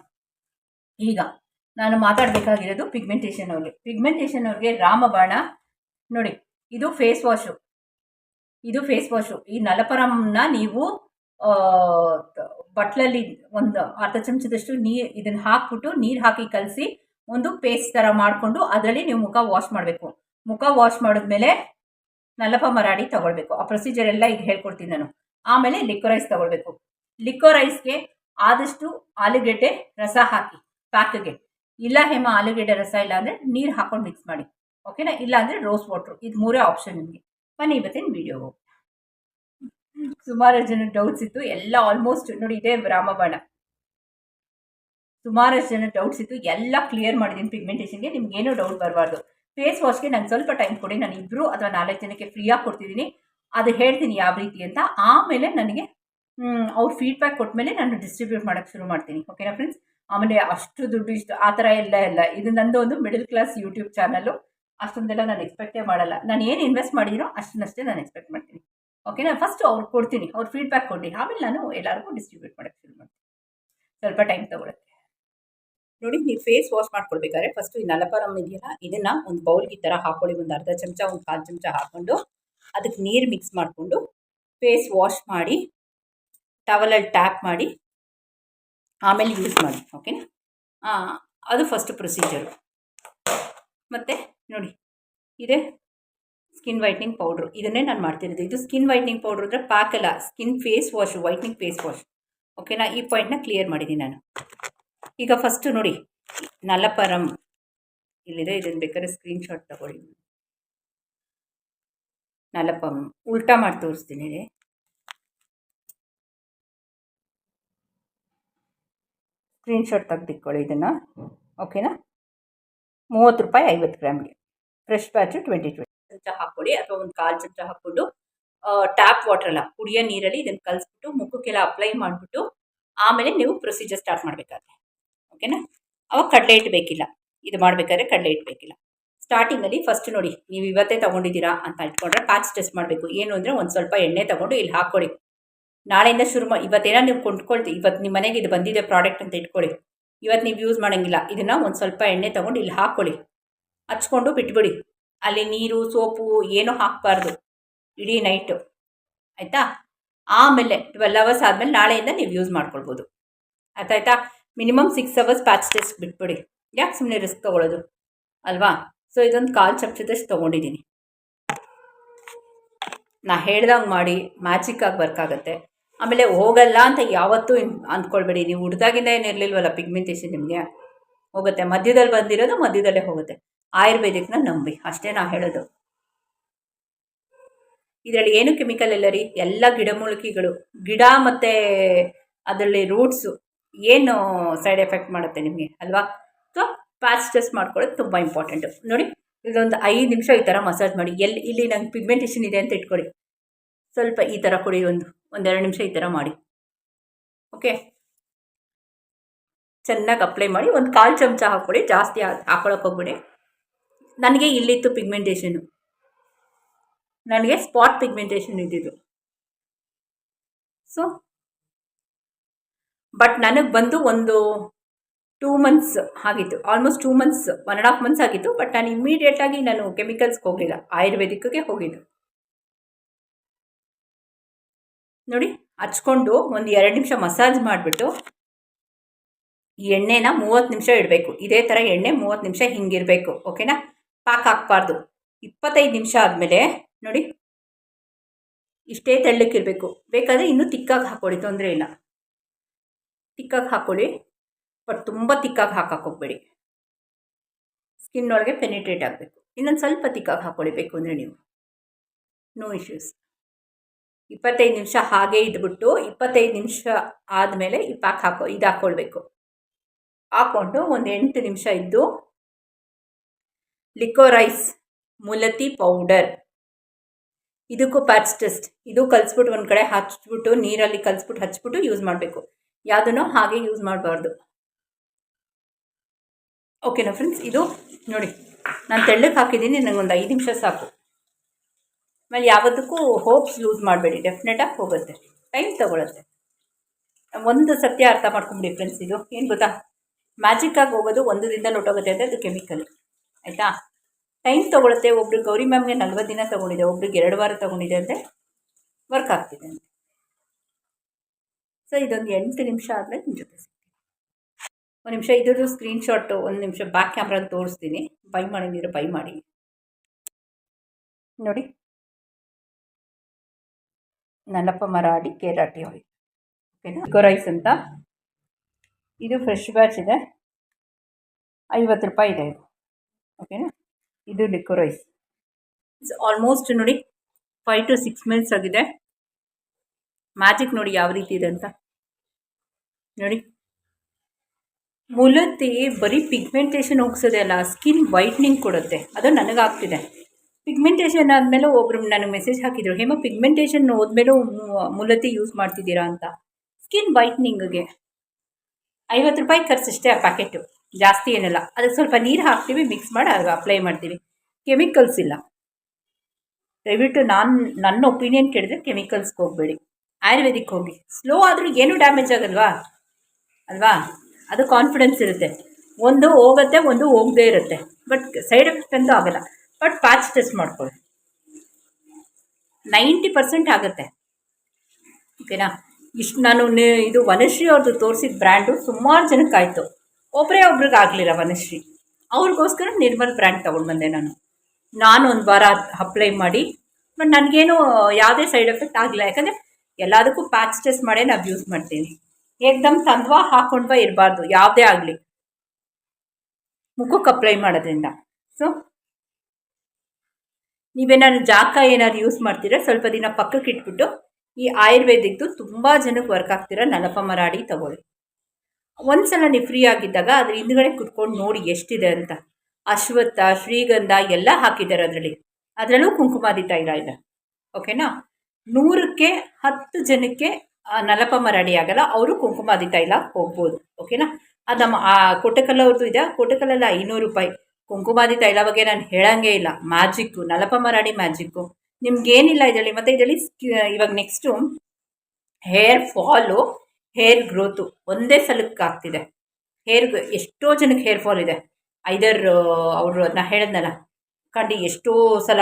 [SPEAKER 1] ಈಗ ನಾನು ಮಾತಾಡಬೇಕಾಗಿರೋದು ಪಿಗ್ಮೆಂಟೇಷನ್ ಅವ್ರಿಗೆ. ಪಿಗ್ಮೆಂಟೇಷನ್ ಅವ್ರಿಗೆ ರಾಮಬಾಣ, ನೋಡಿ, ಇದು ಫೇಸ್ ವಾಶು ಇದು ಫೇಸ್ ವಾಶು ಈ ನಲಪರಮ್ನ ನೀವು ಬಟ್ಲಲ್ಲಿ ಒಂದು ಅರ್ಧ ಚಮಚದಷ್ಟು ನೀರು ಇದನ್ನು ಹಾಕ್ಬಿಟ್ಟು ನೀರು ಹಾಕಿ ಕಲಸಿ ಒಂದು ಪೇಸ್ಟ್ ಥರ ಮಾಡಿಕೊಂಡು ಅದರಲ್ಲಿ ನೀವು ಮುಖ ವಾಶ್ ಮಾಡಬೇಕು. ಮುಖ ವಾಶ್ ಮಾಡಿದ್ಮೇಲೆ ನಲಪ ಮರಾಡಿ ತಗೊಳ್ಬೇಕು. ಆ ಪ್ರೊಸೀಜರ್ ಎಲ್ಲ ಈಗ ಹೇಳ್ಕೊಡ್ತೀನಿ ನಾನು. ಆಮೇಲೆ ಲಿಕ್ವರೈಸ್ ತಗೊಳ್ಬೇಕು. ಲಿಕ್ವರೈಸ್ಗೆ ಆದಷ್ಟು ಆಲೂಗೆಡ್ಡೆ, ರಸ ಹಾಕಿ ಪ್ಯಾಕ್ಗೆ ಇಲ್ಲ ಹೇಮ, ಆಲೂಗೆಡ್ಡೆ ರಸ ಇಲ್ಲ ಅಂದರೆ ನೀರು ಹಾಕೊಂಡು ಮಿಕ್ಸ್ ಮಾಡಿ. ಓಕೆನಾ ಇಲ್ಲ ಅಂದರೆ ರೋಸ್ ವಾಟ್ರು ಇದು ಮೂರೇ ಆಪ್ಷನ್ ನಿಮಗೆ. ಬನ್ನಿ ಇವತ್ತಿನ ವಿಡಿಯೋ ಸುಮಾರು ಜನ ಡೌಟ್ಸ್ ಇತ್ತು. ಎಲ್ಲ ಆಲ್ಮೋಸ್ಟ್ ನೋಡಿ ಇದೇ ರಾಮಬಾಣ. ಸುಮಾರಷ್ಟು ಜನ ಡೌಟ್ಸ್ ಇತ್ತು. ಎಲ್ಲ ಕ್ಲಿಯರ್ ಮಾಡಿದ್ದೀನಿ ಪಿಗ್ಮೆಂಟೇಷನ್ಗೆ ಏನೂ ಡೌಟ್ ಬರಬಾರ್ದು. ಫೇಸ್ ವಾಶ್ಗೆ ನಾನು ಸ್ವಲ್ಪ ಟೈಮ್ ಕೊಡಿ. ನಾನು ಇಬ್ಬರು ಅಥವಾ ನಾಲ್ಕು ಜನಕ್ಕೆ ಫ್ರೀಯಾಗಿ ಕೊಡ್ತಿದ್ದೀನಿ ಅದು ಹೇಳ್ತೀನಿ ಯಾವ ರೀತಿ ಅಂತ. ಆಮೇಲೆ ನನಗೆ ಅವ್ರ ಫೀಡ್ಬ್ಯಾಕ್ ಕೊಟ್ಟ ಮೇಲೆ ನಾನು ಡಿಸ್ಟ್ರಿಬ್ಯೂಟ್ ಮಾಡೋಕ್ಕೆ ಶುರು ಮಾಡ್ತೀನಿ. ಓಕೆನಾ ಫ್ರೆಂಡ್ಸ್ ಆಮೇಲೆ ಅಷ್ಟು ದುಡ್ಡು ಇಷ್ಟು ಆ ಥರ ಎಲ್ಲ ಇಲ್ಲ. ಇದು ನಂದು ಒಂದು ಮಿಡಲ್ ಕ್ಲಾಸ್ ಯೂಟ್ಯೂಬ್ ಚಾನಲ್ಲು ಅಷ್ಟೊಂದೆಲ್ಲ ನಾನು ಎಕ್ಸ್ಪೆಕ್ಟೇ ಮಾಡಲ್ಲ. ನಾನು ಏನು ಇನ್ವೆಸ್ಟ್ ಮಾಡಿದ್ದೀನೋ ಅಷ್ಟನ್ನಷ್ಟೇ ನಾನು ಎಕ್ಸ್ಪೆಕ್ಟ್ ಮಾಡ್ತೀನಿ. ಓಕೆನಾ ಫಸ್ಟ್ ಅವ್ರಿಗೆ ಕೊಡ್ತೀನಿ. ಅವ್ರ ಫೀಡ್ಬ್ಯಾಕ್ ಕೊಡಿ ಆಮೇಲೆ ನಾನು ಎಲ್ಲರಿಗೂ ಡಿಸ್ಟ್ರಿಬ್ಯೂಟ್ ಮಾಡೋಕ್ಕೆ ಶುರು ಮಾಡ್ತೀನಿ. ಸ್ವಲ್ಪ ಟೈಮ್ ತೊಗೊಳುತ್ತೆ ನೋಡಿ, ನೀವು ಫೇಸ್ ವಾಶ್ ಮಾಡ್ಕೊಳ್ಬೇಕಾದ್ರೆ ಫಸ್ಟು ಈ ನಲಪರಮ್ ಇದೆಯಲ್ಲ, ಇದನ್ನು ಒಂದು ಬೌಲ್ಗೆ ಈ ಥರ ಹಾಕೊಳ್ಳಿ. ಒಂದು ಅರ್ಧ ಚಮಚ, ಒಂದು ಕಾಲು ಚಮಚ ಹಾಕ್ಕೊಂಡು ಅದಕ್ಕೆ ನೀರು ಮಿಕ್ಸ್ ಮಾಡಿಕೊಂಡು ಫೇಸ್ ವಾಶ್ ಮಾಡಿ ಟವಲಲ್ಲಿ ಟ್ಯಾಪ್ ಮಾಡಿ ಆಮೇಲೆ ಯೂಸ್ ಮಾಡಿ ಓಕೆನಾ ಅದು ಫಸ್ಟ್ ಪ್ರೊಸೀಜರು ಮತ್ತು ನೋಡಿ, ಇದೆ ಸ್ಕಿನ್ ವೈಟ್ನಿಂಗ್ ಪೌಡ್ರು ಇದನ್ನೇ ನಾನು ಮಾಡ್ತಿರೋದು. ಇದು ಸ್ಕಿನ್ ವೈಟ್ನಿಂಗ್ ಪೌಡ್ರ್ ಅಂದರೆ ಪ್ಯಾಕಲ್ಲ skin face wash whitening face wash ಓಕೆನಾ ಈ ಪಾಯಿಂಟ್ನ ಕ್ಲಿಯರ್ ಮಾಡಿದ್ದೀನಿ ನಾನು. ಈಗ ಫಸ್ಟು ನೋಡಿ, ನಲಪರಂ. ಇಲ್ಲಿದೆ ಇದನ್ನು ಬೇಕಾದ್ರೆ ಸ್ಕ್ರೀನ್ಶಾಟ್ ತಗೊಳ್ಳಿ. ನಲಪಂ. ಉಲ್ಟಾ ಮಾಡಿ ತೋರಿಸ್ತೀನಿ ಸ್ಕ್ರೀನ್ಶಾಟ್ ತೆಗೆದಿಟ್ಕೊಳ್ಳಿ ಇದನ್ನು. ಓಕೆನಾ ಮೂವತ್ತು ರೂಪಾಯಿ ಐವತ್ತು ಗ್ರಾಮ್ಗೆ. ಫ್ರೆಶ್ ಬ್ಯಾಚು ಟ್ವೆಂಟಿ ಟ್ವೆಂಟಿ ಚಮಚ ಹಾಕ್ಕೊಳ್ಳಿ ಅಥವಾ ಒಂದು ಕಾಲು ಚಮಚ ಹಾಕ್ಕೊಂಡು ಟ್ಯಾಪ್ ವಾಟ್ರಲ್ಲ ಕುಡಿಯೋ ನೀರಲ್ಲಿ ಇದನ್ನು ಕಲಿಸ್ಬಿಟ್ಟು ಮುಖಕ್ಕೆಲ್ಲ ಅಪ್ಲೈ ಮಾಡಿಬಿಟ್ಟು ಆಮೇಲೆ ನೀವು ಪ್ರೊಸೀಜರ್ ಸ್ಟಾರ್ಟ್ ಮಾಡಬೇಕಾದ್ರೆ. ಓಕೆನಾ ಅವಾಗ ಕಡಲೆ ಹಿಟ್ಟು ಬೇಕಿಲ್ಲ. ಇದು ಮಾಡಬೇಕಾದ್ರೆ ಕಡಲೆ ಹಿಟ್ಟು ಬೇಕಿಲ್ಲ. ಸ್ಟಾರ್ಟಿಂಗಲ್ಲಿ ಫಸ್ಟ್ ನೋಡಿ, ನೀವು ಇವತ್ತೇ ತೊಗೊಂಡಿದ್ದೀರಾ ಅಂತ ಇಟ್ಕೊಂಡ್ರೆ ಪ್ಯಾಚ್ ಟೆಸ್ಟ್ ಮಾಡಬೇಕು. ಏನು ಅಂದರೆ ಒಂದು ಸ್ವಲ್ಪ ಎಣ್ಣೆ ತೊಗೊಂಡು ಇಲ್ಲಿ ಹಾಕ್ಕೊಳ್ಳಿ. ನಾಳೆಯಿಂದ ಶುರು ಮಾಡಿ ಇವತ್ತೇನೋ ನೀವು ಕೊಂಡ್ಕೊಳ್ತೀವಿ ಇವತ್ತು ನಿಮ್ಮ ಮನೆಗೆ ಇದು ಬಂದಿದೆ ಪ್ರಾಡಕ್ಟ್ ಅಂತ ಇಟ್ಕೊಳ್ಳಿ. ಇವತ್ತು ನೀವು ಯೂಸ್ ಮಾಡೋಂಗಿಲ್ಲ. ಇದನ್ನು ಒಂದು ಸ್ವಲ್ಪ ಎಣ್ಣೆ ತೊಗೊಂಡು ಇಲ್ಲಿ ಹಾಕ್ಕೊಳ್ಳಿ ಹಚ್ಕೊಂಡು ಬಿಟ್ಬಿಡಿ. ಅಲ್ಲಿ ನೀರು, ಸೋಪು ಏನೂ ಹಾಕಬಾರ್ದು. ಇಡೀ ನೈಟು ಆಯಿತಾ? ಆಮೇಲೆ ಟ್ವೆಲ್ ಅವರ್ಸ್ ಆದಮೇಲೆ ನಾಳೆಯಿಂದ ನೀವು ಯೂಸ್ ಮಾಡ್ಕೊಳ್ಬೋದು. ಆಯ್ತಾಯ್ತಾ minimum six hours patch test ಬಿಟ್ಬಿಡಿ. ಯಾಕೆ ಸುಮ್ಮನೆ ರಿಸ್ಕ್ ತೊಗೊಳ್ಳೋದು ಅಲ್ವಾ? ಸೊ ಇದೊಂದು ಕಾಲು ಚಮಚದಷ್ಟು ತೊಗೊಂಡಿದ್ದೀನಿ ನಾ ಹೇಳ್ದಂಗೆ ಮಾಡಿ ಮ್ಯಾಜಿಕ್ಕಾಗಿ ವರ್ಕ್ ಆಗುತ್ತೆ. ಆಮೇಲೆ ಹೋಗಲ್ಲ ಅಂತ ಯಾವತ್ತೂ ಅಂದ್ಕೊಳ್ಬೇಡಿ. ನೀವು ಹುಡ್ದಾಗಿಂದ ಏನು ಇರಲಿಲ್ವಲ್ಲ ಪಿಗ್ಮೆಂಟೇಷನ್ ನಿಮಗೆ? ಹೋಗುತ್ತೆ. ಮಧ್ಯದಲ್ಲಿ ಬಂದಿರೋದು ಮಧ್ಯದಲ್ಲೇ ಹೋಗುತ್ತೆ. ಆಯುರ್ವೇದಿಕ್ನ ನಂಬಿ. ಅಷ್ಟೇ ನಾ ಹೇಳೋದು. ಇದರಲ್ಲಿ ಏನು ಕೆಮಿಕಲ್ ಇಲ್ಲ ರೀ. ಎಲ್ಲ ಗಿಡಮೂಲಿಕೆಗಳು ಗಿಡ ಮತ್ತು ಅದರಲ್ಲಿ ರೂಟ್ಸು ಏನು ಸೈಡ್ ಎಫೆಕ್ಟ್ ಮಾಡುತ್ತೆ ನಿಮಗೆ, ಅಲ್ವಾ? ಸೊ ಟೆಸ್ಟ್ ಮಾಡ್ಕೊಳ್ಳೋದು ತುಂಬ ಇಂಪಾರ್ಟೆಂಟು ನೋಡಿ ಇದೊಂದು ಐದು ನಿಮಿಷ ಈ ಥರ ಮಸಾಜ್ ಮಾಡಿ. ಎಲ್ಲಿ, ಇಲ್ಲಿ ನಂಗೆ ಪಿಗ್ಮೆಂಟೇಷನ್ ಇದೆ ಅಂತ ಇಟ್ಕೊಳ್ಳಿ. ಸ್ವಲ್ಪ ಈ ಥರ ಕೊಡಿ ಒಂದು ಒಂದೆರಡು ನಿಮಿಷ ಈ ಥರ ಮಾಡಿ. ಓಕೆ ಚೆನ್ನಾಗಿ ಅಪ್ಲೈ ಮಾಡಿ, ಒಂದು ಕಾಲು ಚಮಚ ಹಾಕ್ಕೊಳ್ಳಿ ಜಾಸ್ತಿ ಹಾಕೊಳಕ್ಕೆ ಹೋಗ್ಬಿಡಿ. ನನಗೆ ಇಲ್ಲಿತ್ತು ಪಿಗ್ಮೆಂಟೇಷನು ನನಗೆ ಸ್ಪಾಟ್ ಪಿಗ್ಮೆಂಟೇಷನ್ ಇದ್ದಿದ್ದು. ಸೊ ಬಟ್ ನನಗೆ ಬಂದು ಒಂದು ಟೂ ಮಂತ್ಸ್ ಆಗಿತ್ತು. Almost two months one and half months ಆಗಿತ್ತು ಬಟ್ ನಾನು ಇಮ್ಮಿಡಿಯೇಟಾಗಿ ನಾನು ಕೆಮಿಕಲ್ಸ್ಗೆ ಹೋಗಲಿಲ್ಲ. ಆಯುರ್ವೇದಿಕ್ಗೆ ಹೋಗಿದ್ದು. ನೋಡಿ, ಹಚ್ಕೊಂಡು ಒಂದು ಎರಡು ನಿಮಿಷ ಮಸಾಜ್ ಮಾಡಿಬಿಟ್ಟು ಈ ಎಣ್ಣೆನ ಮೂವತ್ತು ನಿಮಿಷ ಇಡಬೇಕು. ಇದೇ ಥರ ಎಣ್ಣೆ ಮೂವತ್ತು ನಿಮಿಷ ಹಿಂಗಿರಬೇಕು, ಓಕೆನಾ? ಪಾಕ್ ಹಾಕ್ಬಾರ್ದು. ಇಪ್ಪತ್ತೈದು ನಿಮಿಷ ಆದಮೇಲೆ ನೋಡಿ, ಇಷ್ಟೇ ತೆಳ್ಳಕ್ಕಿರಬೇಕು. ಬೇಕಾದರೆ ಇನ್ನೂ ತಿಕ್ಕಾಗಿ ಹಾಕ್ಕೊಳ್ಳಿ ತೊಂದರೆ ಇಲ್ಲ. ತಿಕ್ಕಾಗಿ ಹಾಕ್ಕೊಳ್ಳಿ ಬಟ್ ತುಂಬ ತಿಕ್ಕಾಗಿ ಹಾಕಕ್ಕೆ ಸ್ಕಿನ್ನೊಳಗೆ ಸ್ಕಿನ್ ಒಳಗೆ ಪೆನಿಟ್ರೇಟ್ ಆಗಬೇಕು. ಇನ್ನೊಂದು ಸ್ವಲ್ಪ ತಿಕ್ಕಾಗಿ ಹಾಕ್ಕೊಳ್ಳಿ ಬೇಕು ಅಂದರೆ ನೀವು. No issues. ಇಪ್ಪತ್ತೈದು ನಿಮಿಷ ಹಾಗೆ ಇದ್ಬಿಟ್ಟು ಇಪ್ಪತ್ತೈದು ನಿಮಿಷ ಆದಮೇಲೆ ಈ ಪ್ಯಾಕ್ ಹಾಕೋ, ಇದು ಹಾಕ್ಕೊಳ್ಬೇಕು ಹಾಕ್ಕೊಂಡು ಒಂದು ಎಂಟು ನಿಮಿಷ ಇದ್ದು ಲಿಕೋರೈಸ್ ಮುಲತಿ ಪೌಡರ್. ಇದಕ್ಕೂ ಪ್ಯಾಚ್ ಟೆಸ್ಟ್. ಇದು ಕಲಿಸ್ಬಿಟ್ಟು ಒಂದು ಕಡೆ ಹಚ್ಬಿಟ್ಟು, ನೀರಲ್ಲಿ ಕಲಿಸ್ಬಿಟ್ಟು, ಹಚ್ಬಿಟ್ಟು ಯೂಸ್ ಮಾಡಬೇಕು. ಯಾವುದನ್ನು ಹಾಗೆ ಯೂಸ್ ಮಾಡಬಾರ್ದು. ಓಕೆನಾ ಫ್ರೆಂಡ್ಸ್? ಇದು ನೋಡಿ, ನಾನು ತೆಳ್ಳಕ್ಕೆ ಹಾಕಿದ್ದೀನಿ ನನಗೊಂದು ಐದು ನಿಮಿಷ ಸಾಕು. ಆಮೇಲೆ ಯಾವುದಕ್ಕೂ ಹೋಪ್ಸ್ ಲೂಸ್ ಮಾಡಬೇಡಿ. ಡೆಫಿನೆಟಾಗಿ ಹೋಗುತ್ತೆ. ಟೈಮ್ ತೊಗೊಳುತ್ತೆ. ಒಂದು ಸತ್ಯ ಅರ್ಥ ಮಾಡ್ಕೊಂಬಿಡಿ ಫ್ರೆಂಡ್ಸ್ ಇದು. ಏನು ಗೊತ್ತಾ? ಮ್ಯಾಜಿಕ್ಕಾಗಿ ಹೋಗೋದು ಒಂದು ದಿನದಲ್ಲಿ ಹೊಟ್ಟೋಗುತ್ತೆ ಅಂದರೆ ಅದು ಕೆಮಿಕಲ್ ಆಯಿತಾ? ಟೈಮ್ ತೊಗೊಳುತ್ತೆ. ಒಬ್ರು ಗೌರಿ ಮ್ಯಾಮ್ಗೆ ನಲ್ವತ್ತು ದಿನ ತೊಗೊಂಡಿದೆ. ಒಬ್ರಿಗೆ ಎರಡು ವಾರ ತೊಗೊಂಡಿದೆ ಅಂದರೆ ವರ್ಕ್ ಆಗ್ತಿದೆ ಅಂತ. ಸೊ ಇದೊಂದು ಎಂಟು ನಿಮಿಷ ಆದರೆ ನಿಮ್ಮ ಜೊತೆ ಒಂದು ನಿಮಿಷ ಇದ್ರದ್ದು ಸ್ಕ್ರೀನ್ಶಾಟು ಒಂದು ನಿಮಿಷ ಬ್ಯಾಕ್ ಕ್ಯಾಮ್ರಾಲ್ಲಿ ತೋರಿಸ್ತೀನಿ. ಬೈ ಮಾಡಿದ್ದೀರ ಬೈ ಮಾಡಿ. ನೋಡಿ. ನಲಪ ಅಡಿಕೆ ಕೇರಾಟಿ ಆಯಿಲ್ ಓಕೆನಾ ರೈಸ್ ಅಂತ. ಇದು ಫ್ರೆಶ್ ಬ್ಯಾಚ್ ಇದೆ. ಐವತ್ತು ರೂಪಾಯಿ ಇದೆ ಇದು. ಓಕೆನಾ ಇದು ಲಿಕ್ಕೋ ರೈಸ್ ಇಟ್ಸ್ ಆಲ್ಮೋಸ್ಟ್ ನೋಡಿ ಫೈವ್ ಟು ಸಿಕ್ಸ್ ಮಿನಿಟ್ಸ್ ಆಗಿದೆ. ಮ್ಯಾಜಿಕ್ ನೋಡಿ ಯಾವ ರೀತಿ ಇದೆ ಅಂತ. ನೋಡಿ. ಮೂಲತೆ ಬರೀ ಪಿಗ್ಮೆಂಟೇಷನ್ ಹೋಗ್ಸೋದೆ ಅಲ್ಲ ಸ್ಕಿನ್ ವೈಟ್ನಿಂಗ್ ಕೊಡುತ್ತೆ. ಅದು ನನಗಾಗ್ತಿದೆ. ಪಿಗ್ಮೆಂಟೇಷನ್ ಆದಮೇಲೆ ಒಬ್ಬರು ನನಗೆ ಮೆಸೇಜ್ ಹಾಕಿದರು, ಹೇಮ ಪಿಗ್ಮೆಂಟೇಷನ್ ಹೋದ್ಮೇಲೂ ಮೂಲತಿ ಯೂಸ್ ಮಾಡ್ತಿದ್ದೀರಾ ಅಂತ. ಸ್ಕಿನ್ ವೈಟ್ನಿಂಗ್ಗೆ ಐವತ್ತು ರೂಪಾಯಿ ಖರ್ಚಷ್ಟೇ ಆ ಪ್ಯಾಕೆಟು ಜಾಸ್ತಿ ಏನಿಲ್ಲ. ಅದಕ್ಕೆ ಸ್ವಲ್ಪ ನೀರು ಹಾಕ್ತೀವಿ ಮಿಕ್ಸ್ ಮಾಡಿ ಅದು ಅಪ್ಲೈ ಮಾಡ್ತೀವಿ. ಕೆಮಿಕಲ್ಸ್ ಇಲ್ಲ. ದಯವಿಟ್ಟು ನಾನು, ನನ್ನ ಒಪಿನಿಯನ್ ಕೇಳಿದ್ರೆ ಕೆಮಿಕಲ್ಸ್ಗೆ ಹೋಗಬೇಡಿ. ಆಯುರ್ವೇದಿಕ್ ಹೋಗಿ. ಸ್ಲೋ ಆದರೂ ಏನೂ ಡ್ಯಾಮೇಜ್ ಆಗಲ್ವಾ? ಅಲ್ವಾ? ಅದು ಕಾನ್ಫಿಡೆನ್ಸ್ ಇರುತ್ತೆ. ಒಂದು ಹೋಗುತ್ತೆ, ಒಂದು ಹೋಗದೇ ಇರುತ್ತೆ. ಬಟ್ ಸೈಡ್ ಎಫೆಕ್ಟ್ ಅಂತೂ ಆಗೋಲ್ಲ. ಬಟ್ ಪ್ಯಾಚ್ ಟೆಸ್ಟ್ ಮಾಡ್ಕೊಳ್ಳಿ. ನೈಂಟಿ ಪರ್ಸೆಂಟ್ ಆಗುತ್ತೆ. ಓಕೆನಾ ಇಷ್ಟು ನಾನು ಇದು ವನಶ್ರೀ ಅವ್ರದ್ದು ತೋರಿಸಿದ ಬ್ರ್ಯಾಂಡು ಸುಮಾರು ಜನಕ್ಕೆ ಆಯಿತು. ಒಬ್ಬರೇ ಒಬ್ರಿಗೆ ಆಗಲಿಲ್ಲ ವನಶ್ರೀ. ಅವ್ರಿಗೋಸ್ಕರ ನಿರ್ಮಲ್ ಬ್ರ್ಯಾಂಡ್ ತೊಗೊಂಡು ಬಂದೆ ನಾನು. ನಾನು ಒಂದು ವಾರ ಅಪ್ಲೈ ಮಾಡಿ ಬಟ್ ನನಗೇನು ಯಾವುದೇ ಸೈಡ್ ಎಫೆಕ್ಟ್ ಆಗಲಿಲ್ಲ. ಯಾಕಂದರೆ ಎಲ್ಲದಕ್ಕೂ ಪ್ಯಾಚ್ ಟೆಸ್ಟ್ ಮಾಡೇ ನಾವು ಯೂಸ್ ಮಾಡ್ತೀನಿ ಏಕ್ದಮ್ ತಂದ್ವಾ, ಹಾಕೊಂಡ್ವಾ ಇರಬಾರ್ದು. ಯಾವುದೇ ಆಗಲಿ. ಮುಖಕ್ಕೆ ಅಪ್ಲೈ ಮಾಡೋದ್ರಿಂದ. ಸೊ ನೀವೇನಾದ್ರು ಜಾಕ ಏನಾದ್ರು ಯೂಸ್ ಮಾಡ್ತೀರಾ? ಸ್ವಲ್ಪ ದಿನ ಪಕ್ಕಕ್ಕೆ ಇಟ್ಬಿಟ್ಟು ಈ ಆಯುರ್ವೇದಿಕ್ದು ತುಂಬ ಜನಕ್ಕೆ ವರ್ಕ್ ಆಗ್ತೀರ ನಲಪ ಮರಾಡಿ ತಗೊಳ್ಳಿ. ಒಂದ್ಸಲ ನೀವು ಫ್ರೀ ಆಗಿದ್ದಾಗ ಅದ್ರ ಹಿಂದ್ಗಡೆ ಕುತ್ಕೊಂಡು ನೋಡಿ ಎಷ್ಟಿದೆ ಅಂತ. ಅಶ್ವತ್ಥ, ಶ್ರೀಗಂಧ ಎಲ್ಲ ಹಾಕಿದ್ದಾರೆ ಅದರಲ್ಲಿ. ಅದರಲ್ಲೂ ಕುಂಕುಮಾದಿ ತೈಲ ಇದೆ. ಓಕೆನಾ ನೂರಕ್ಕೆ ಹತ್ತು ಜನಕ್ಕೆ ನಲಪ ಮರಾಡಿ ಆಗಲ್ಲ, ಅವರು ಕುಂಕುಮಾದಿ ತೈಲ ಹೋಗ್ಬೋದು. ಓಕೆನಾ ಅದು ನಮ್ಮ, ಆ ಕೋಟಕಲ್ಲವ್ರದ್ದು ಇದೆ. ಕೋಟಕಲ್ಲೆಲ್ಲ ಐನೂರು ರೂಪಾಯಿ. ಕುಂಕುಮಾದಿ ತೈಲ ಬಗ್ಗೆ ನಾನು ಹೇಳಂಗೇ ಇಲ್ಲ. ಮ್ಯಾಜಿಕ್ಕು ನಲಪ ಮರಾಡಿ ಮ್ಯಾಜಿಕ್ಕು ನಿಮ್ಗೇನಿಲ್ಲ ಇದರಲ್ಲಿ, ಮತ್ತು ಇದರಲ್ಲಿ ಇವಾಗ next hair fall hair growth ಒಂದೇ ಸಲಕ್ಕೆ ಆಗ್ತಿದೆ. ಹೇರ್ ಎಷ್ಟೋ ಜನಕ್ಕೆ ಹೇರ್ ಫಾಲ್ ಇದೆ. ಐದರ್ ಅವರು ಅದನ್ನ ಹೇಳಿದ್ನಲ್ಲ ಕಂಡು ಎಷ್ಟೋ ಸಲ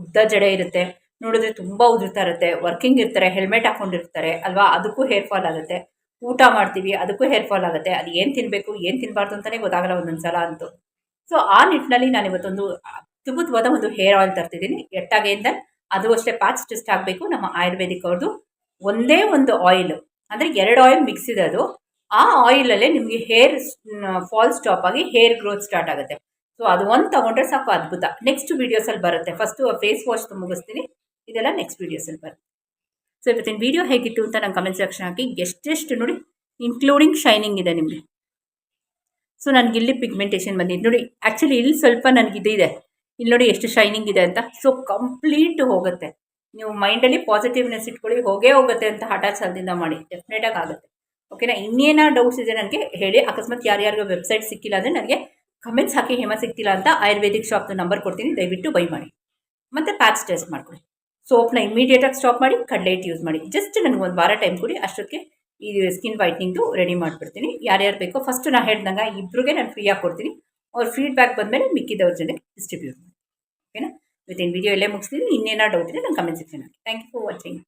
[SPEAKER 1] ಉದ್ದ ಜಡೆ ಇರುತ್ತೆ. ನೋಡಿದ್ರೆ ತುಂಬ ಉದುರ್ತಾ ಇರುತ್ತೆ. ವರ್ಕಿಂಗ್ ಇರ್ತಾರೆ ಹೆಲ್ಮೆಟ್ ಹಾಕೊಂಡಿರ್ತಾರೆ, ಅಲ್ವಾ? ಅದಕ್ಕೂ ಹೇರ್ ಫಾಲ್ ಆಗುತ್ತೆ. ಊಟ ಮಾಡ್ತೀವಿ, ಅದಕ್ಕೂ ಹೇರ್ ಫಾಲ್ ಆಗುತ್ತೆ. ಅದು ಏನು ತಿನ್ನಬೇಕು ಏನು ತಿನ್ನಬಾರ್ದು ಅಂತಲೇ ಗೊತ್ತಾಗಲ್ಲ ಒಂದೊಂದು ಸಲ ಅಂತೂ. ಸೊ ಆ ನಿಟ್ಟಿನಲ್ಲಿ ನಾನು ಇವತ್ತೊಂದು ಅದ್ಭುತವಾದ ಒಂದು ಹೇರ್ ಆಯಿಲ್ ತರ್ತಿದ್ದೀನಿ. ಎಟ್ಟಾಗೆ ಅಂತ ಅದು ಅಷ್ಟೇ ಪ್ಯಾಚ್ ಟೆಸ್ಟ್ ಆಗಬೇಕು. ನಮ್ಮ ಆಯುರ್ವೇದಿಕ್ ಅವ್ರದ್ದು ಒಂದೇ ಒಂದು ಆಯಿಲ್ ಅಂದರೆ ಎರಡು ಆಯಿಲ್ ಮಿಕ್ಸ್ ಇದೆ ಅದು. ಆ ಆಯಿಲಲ್ಲೇ ನಿಮಗೆ ಹೇರ್ ಫಾಲ್ ಸ್ಟಾಪ್ ಆಗಿ ಹೇರ್ ಗ್ರೋತ್ ಸ್ಟಾರ್ಟ್ ಆಗುತ್ತೆ. ಸೊ ಅದು ಒಂದು ತೊಗೊಂಡ್ರೆ ಸಾಕು ಅದ್ಭುತ. ನೆಕ್ಸ್ಟ್ ವೀಡಿಯೋಸಲ್ಲಿ ಬರುತ್ತೆ. ಫಸ್ಟು ಫೇಸ್ ವಾಶ್ ಮುಗಿಸ್ತೀನಿ. ಇದೆಲ್ಲ ನೆಕ್ಸ್ಟ್ ವೀಡಿಯೋಸಲ್ಲಿ ಬರುತ್ತೆ. ಸೊ ಇವತ್ತಿನ ವೀಡಿಯೋ ಹೇಗಿತ್ತು ಅಂತ ನಂಗೆ ಕಮೆಂಟ್ ಸೆಕ್ಷನ್ ಹಾಕಿ. ಎಷ್ಟೆಷ್ಟು ನೋಡಿ ಇನ್ಕ್ಲೂಡಿಂಗ್ ಶೈನಿಂಗ್ ಇದೆ ನಿಮಗೆ. ಸೊ ನನಗೆ ಇಲ್ಲಿ ಪಿಗ್ಮೆಂಟೇಷನ್ ಬಂದಿದ್ದು ನೋಡಿ ಆ್ಯಕ್ಚುಲಿ ಇಲ್ಲಿ ಸ್ವಲ್ಪ ನನಗೆ ಇದೆ ಇಲ್ಲಿ ನೋಡಿ ಎಷ್ಟು ಶೈನಿಂಗ್ ಇದೆ ಅಂತ. ಸೊ ಕಂಪ್ಲೀಟ್ ಹೋಗುತ್ತೆ. ನೀವು ಮೈಂಡಲ್ಲಿ ಪಾಸಿಟಿವ್ನೆಸ್ ಇಟ್ಕೊಳ್ಳಿ, ಹೋಗೇ ಹೋಗುತ್ತೆ ಅಂತ ಹಠ ಛಲದಿಂದ ಮಾಡಿ. ಡೆಫಿನೆಟಾಗಿ ಆಗುತ್ತೆ. ಓಕೆನಾ ಇನ್ನೇನೋ ಡೌಟ್ಸ್ ಇದೆ ನನಗೆ, ಹೇಳಿ. ಅಕಸ್ಮಾತ್ ಯಾರ್ಯಾರಿಗೂ ವೆಬ್ಸೈಟ್ ಸಿಕ್ಕಿಲ್ಲ ಅಂದರೆ ನನಗೆ ಕಮೆಂಟ್ಸ್ ಹಾಕಿ ಹೇಮ ಸಿಗ್ತಿಲ್ಲ ಅಂತ ಆಯುರ್ವೇದಿಕ್ ಶಾಪ್ದು ನಂಬರ್ ಕೊಡ್ತೀನಿ. ದಯವಿಟ್ಟು ಬೈ ಮಾಡಿ. ಮತ್ತು ಪ್ಯಾಕ್ಸ್ ಟೆಸ್ಟ್ ಮಾಡ್ಕೊಳ್ಳಿ. ಸೋಪ್ನ ಇಮಿಡಿಯೇಟಾಗಿ ಸ್ಟಾಪ್ ಮಾಡಿ ಕಡ್ಲೈಟ್ ಯೂಸ್ ಮಾಡಿ. ಜಸ್ಟ್ ನನಗೆ ಒಂದು ವಾರ ಟೈಮ್ ಕೊಡಿ. ಅಷ್ಟೊತ್ತಿಗೆ ಈ ಸ್ಕಿನ್ ವೈಟ್ನಿಂಗ್ದು ರೆಡಿ ಮಾಡಿಬಿಡ್ತೀನಿ. ಯಾರ್ಯಾರು ಬೇಕೋ ಫಸ್ಟು ನಾನು ಹೇಳ್ದಂಗೆ ಇಬ್ಬರಿಗೆ ನಾನು ಫ್ರೀಯಾಗಿ ಕೊಡ್ತೀನಿ. ಅವ್ರ ಫೀಡ್ಬ್ಯಾಕ್ ಬಂದಮೇಲೆ ಮಿಕ್ಕಿದವ್ರ ಜನಕ್ಕೆ ಡಿಸ್ಟ್ರಿಬ್ಯೂಟ್ ಮಾಡಿ ಓಕೆನಾ ವಿತಿನ್ ವಿಡಿಯೋ ಎಲ್ಲೇ ಮುಗಿಸ್ತೀನಿ. ಇನ್ನೇನಾದ ಡೌಟ್ ಇದೆ ನಾನು ಕಮೆಂಟ್ ಸೆಕ್ಷನ್ ಹಾಕಿ ಥ್ಯಾಂಕ್ ಯು ಫಾರ್ ವಾಚಿಂಗ್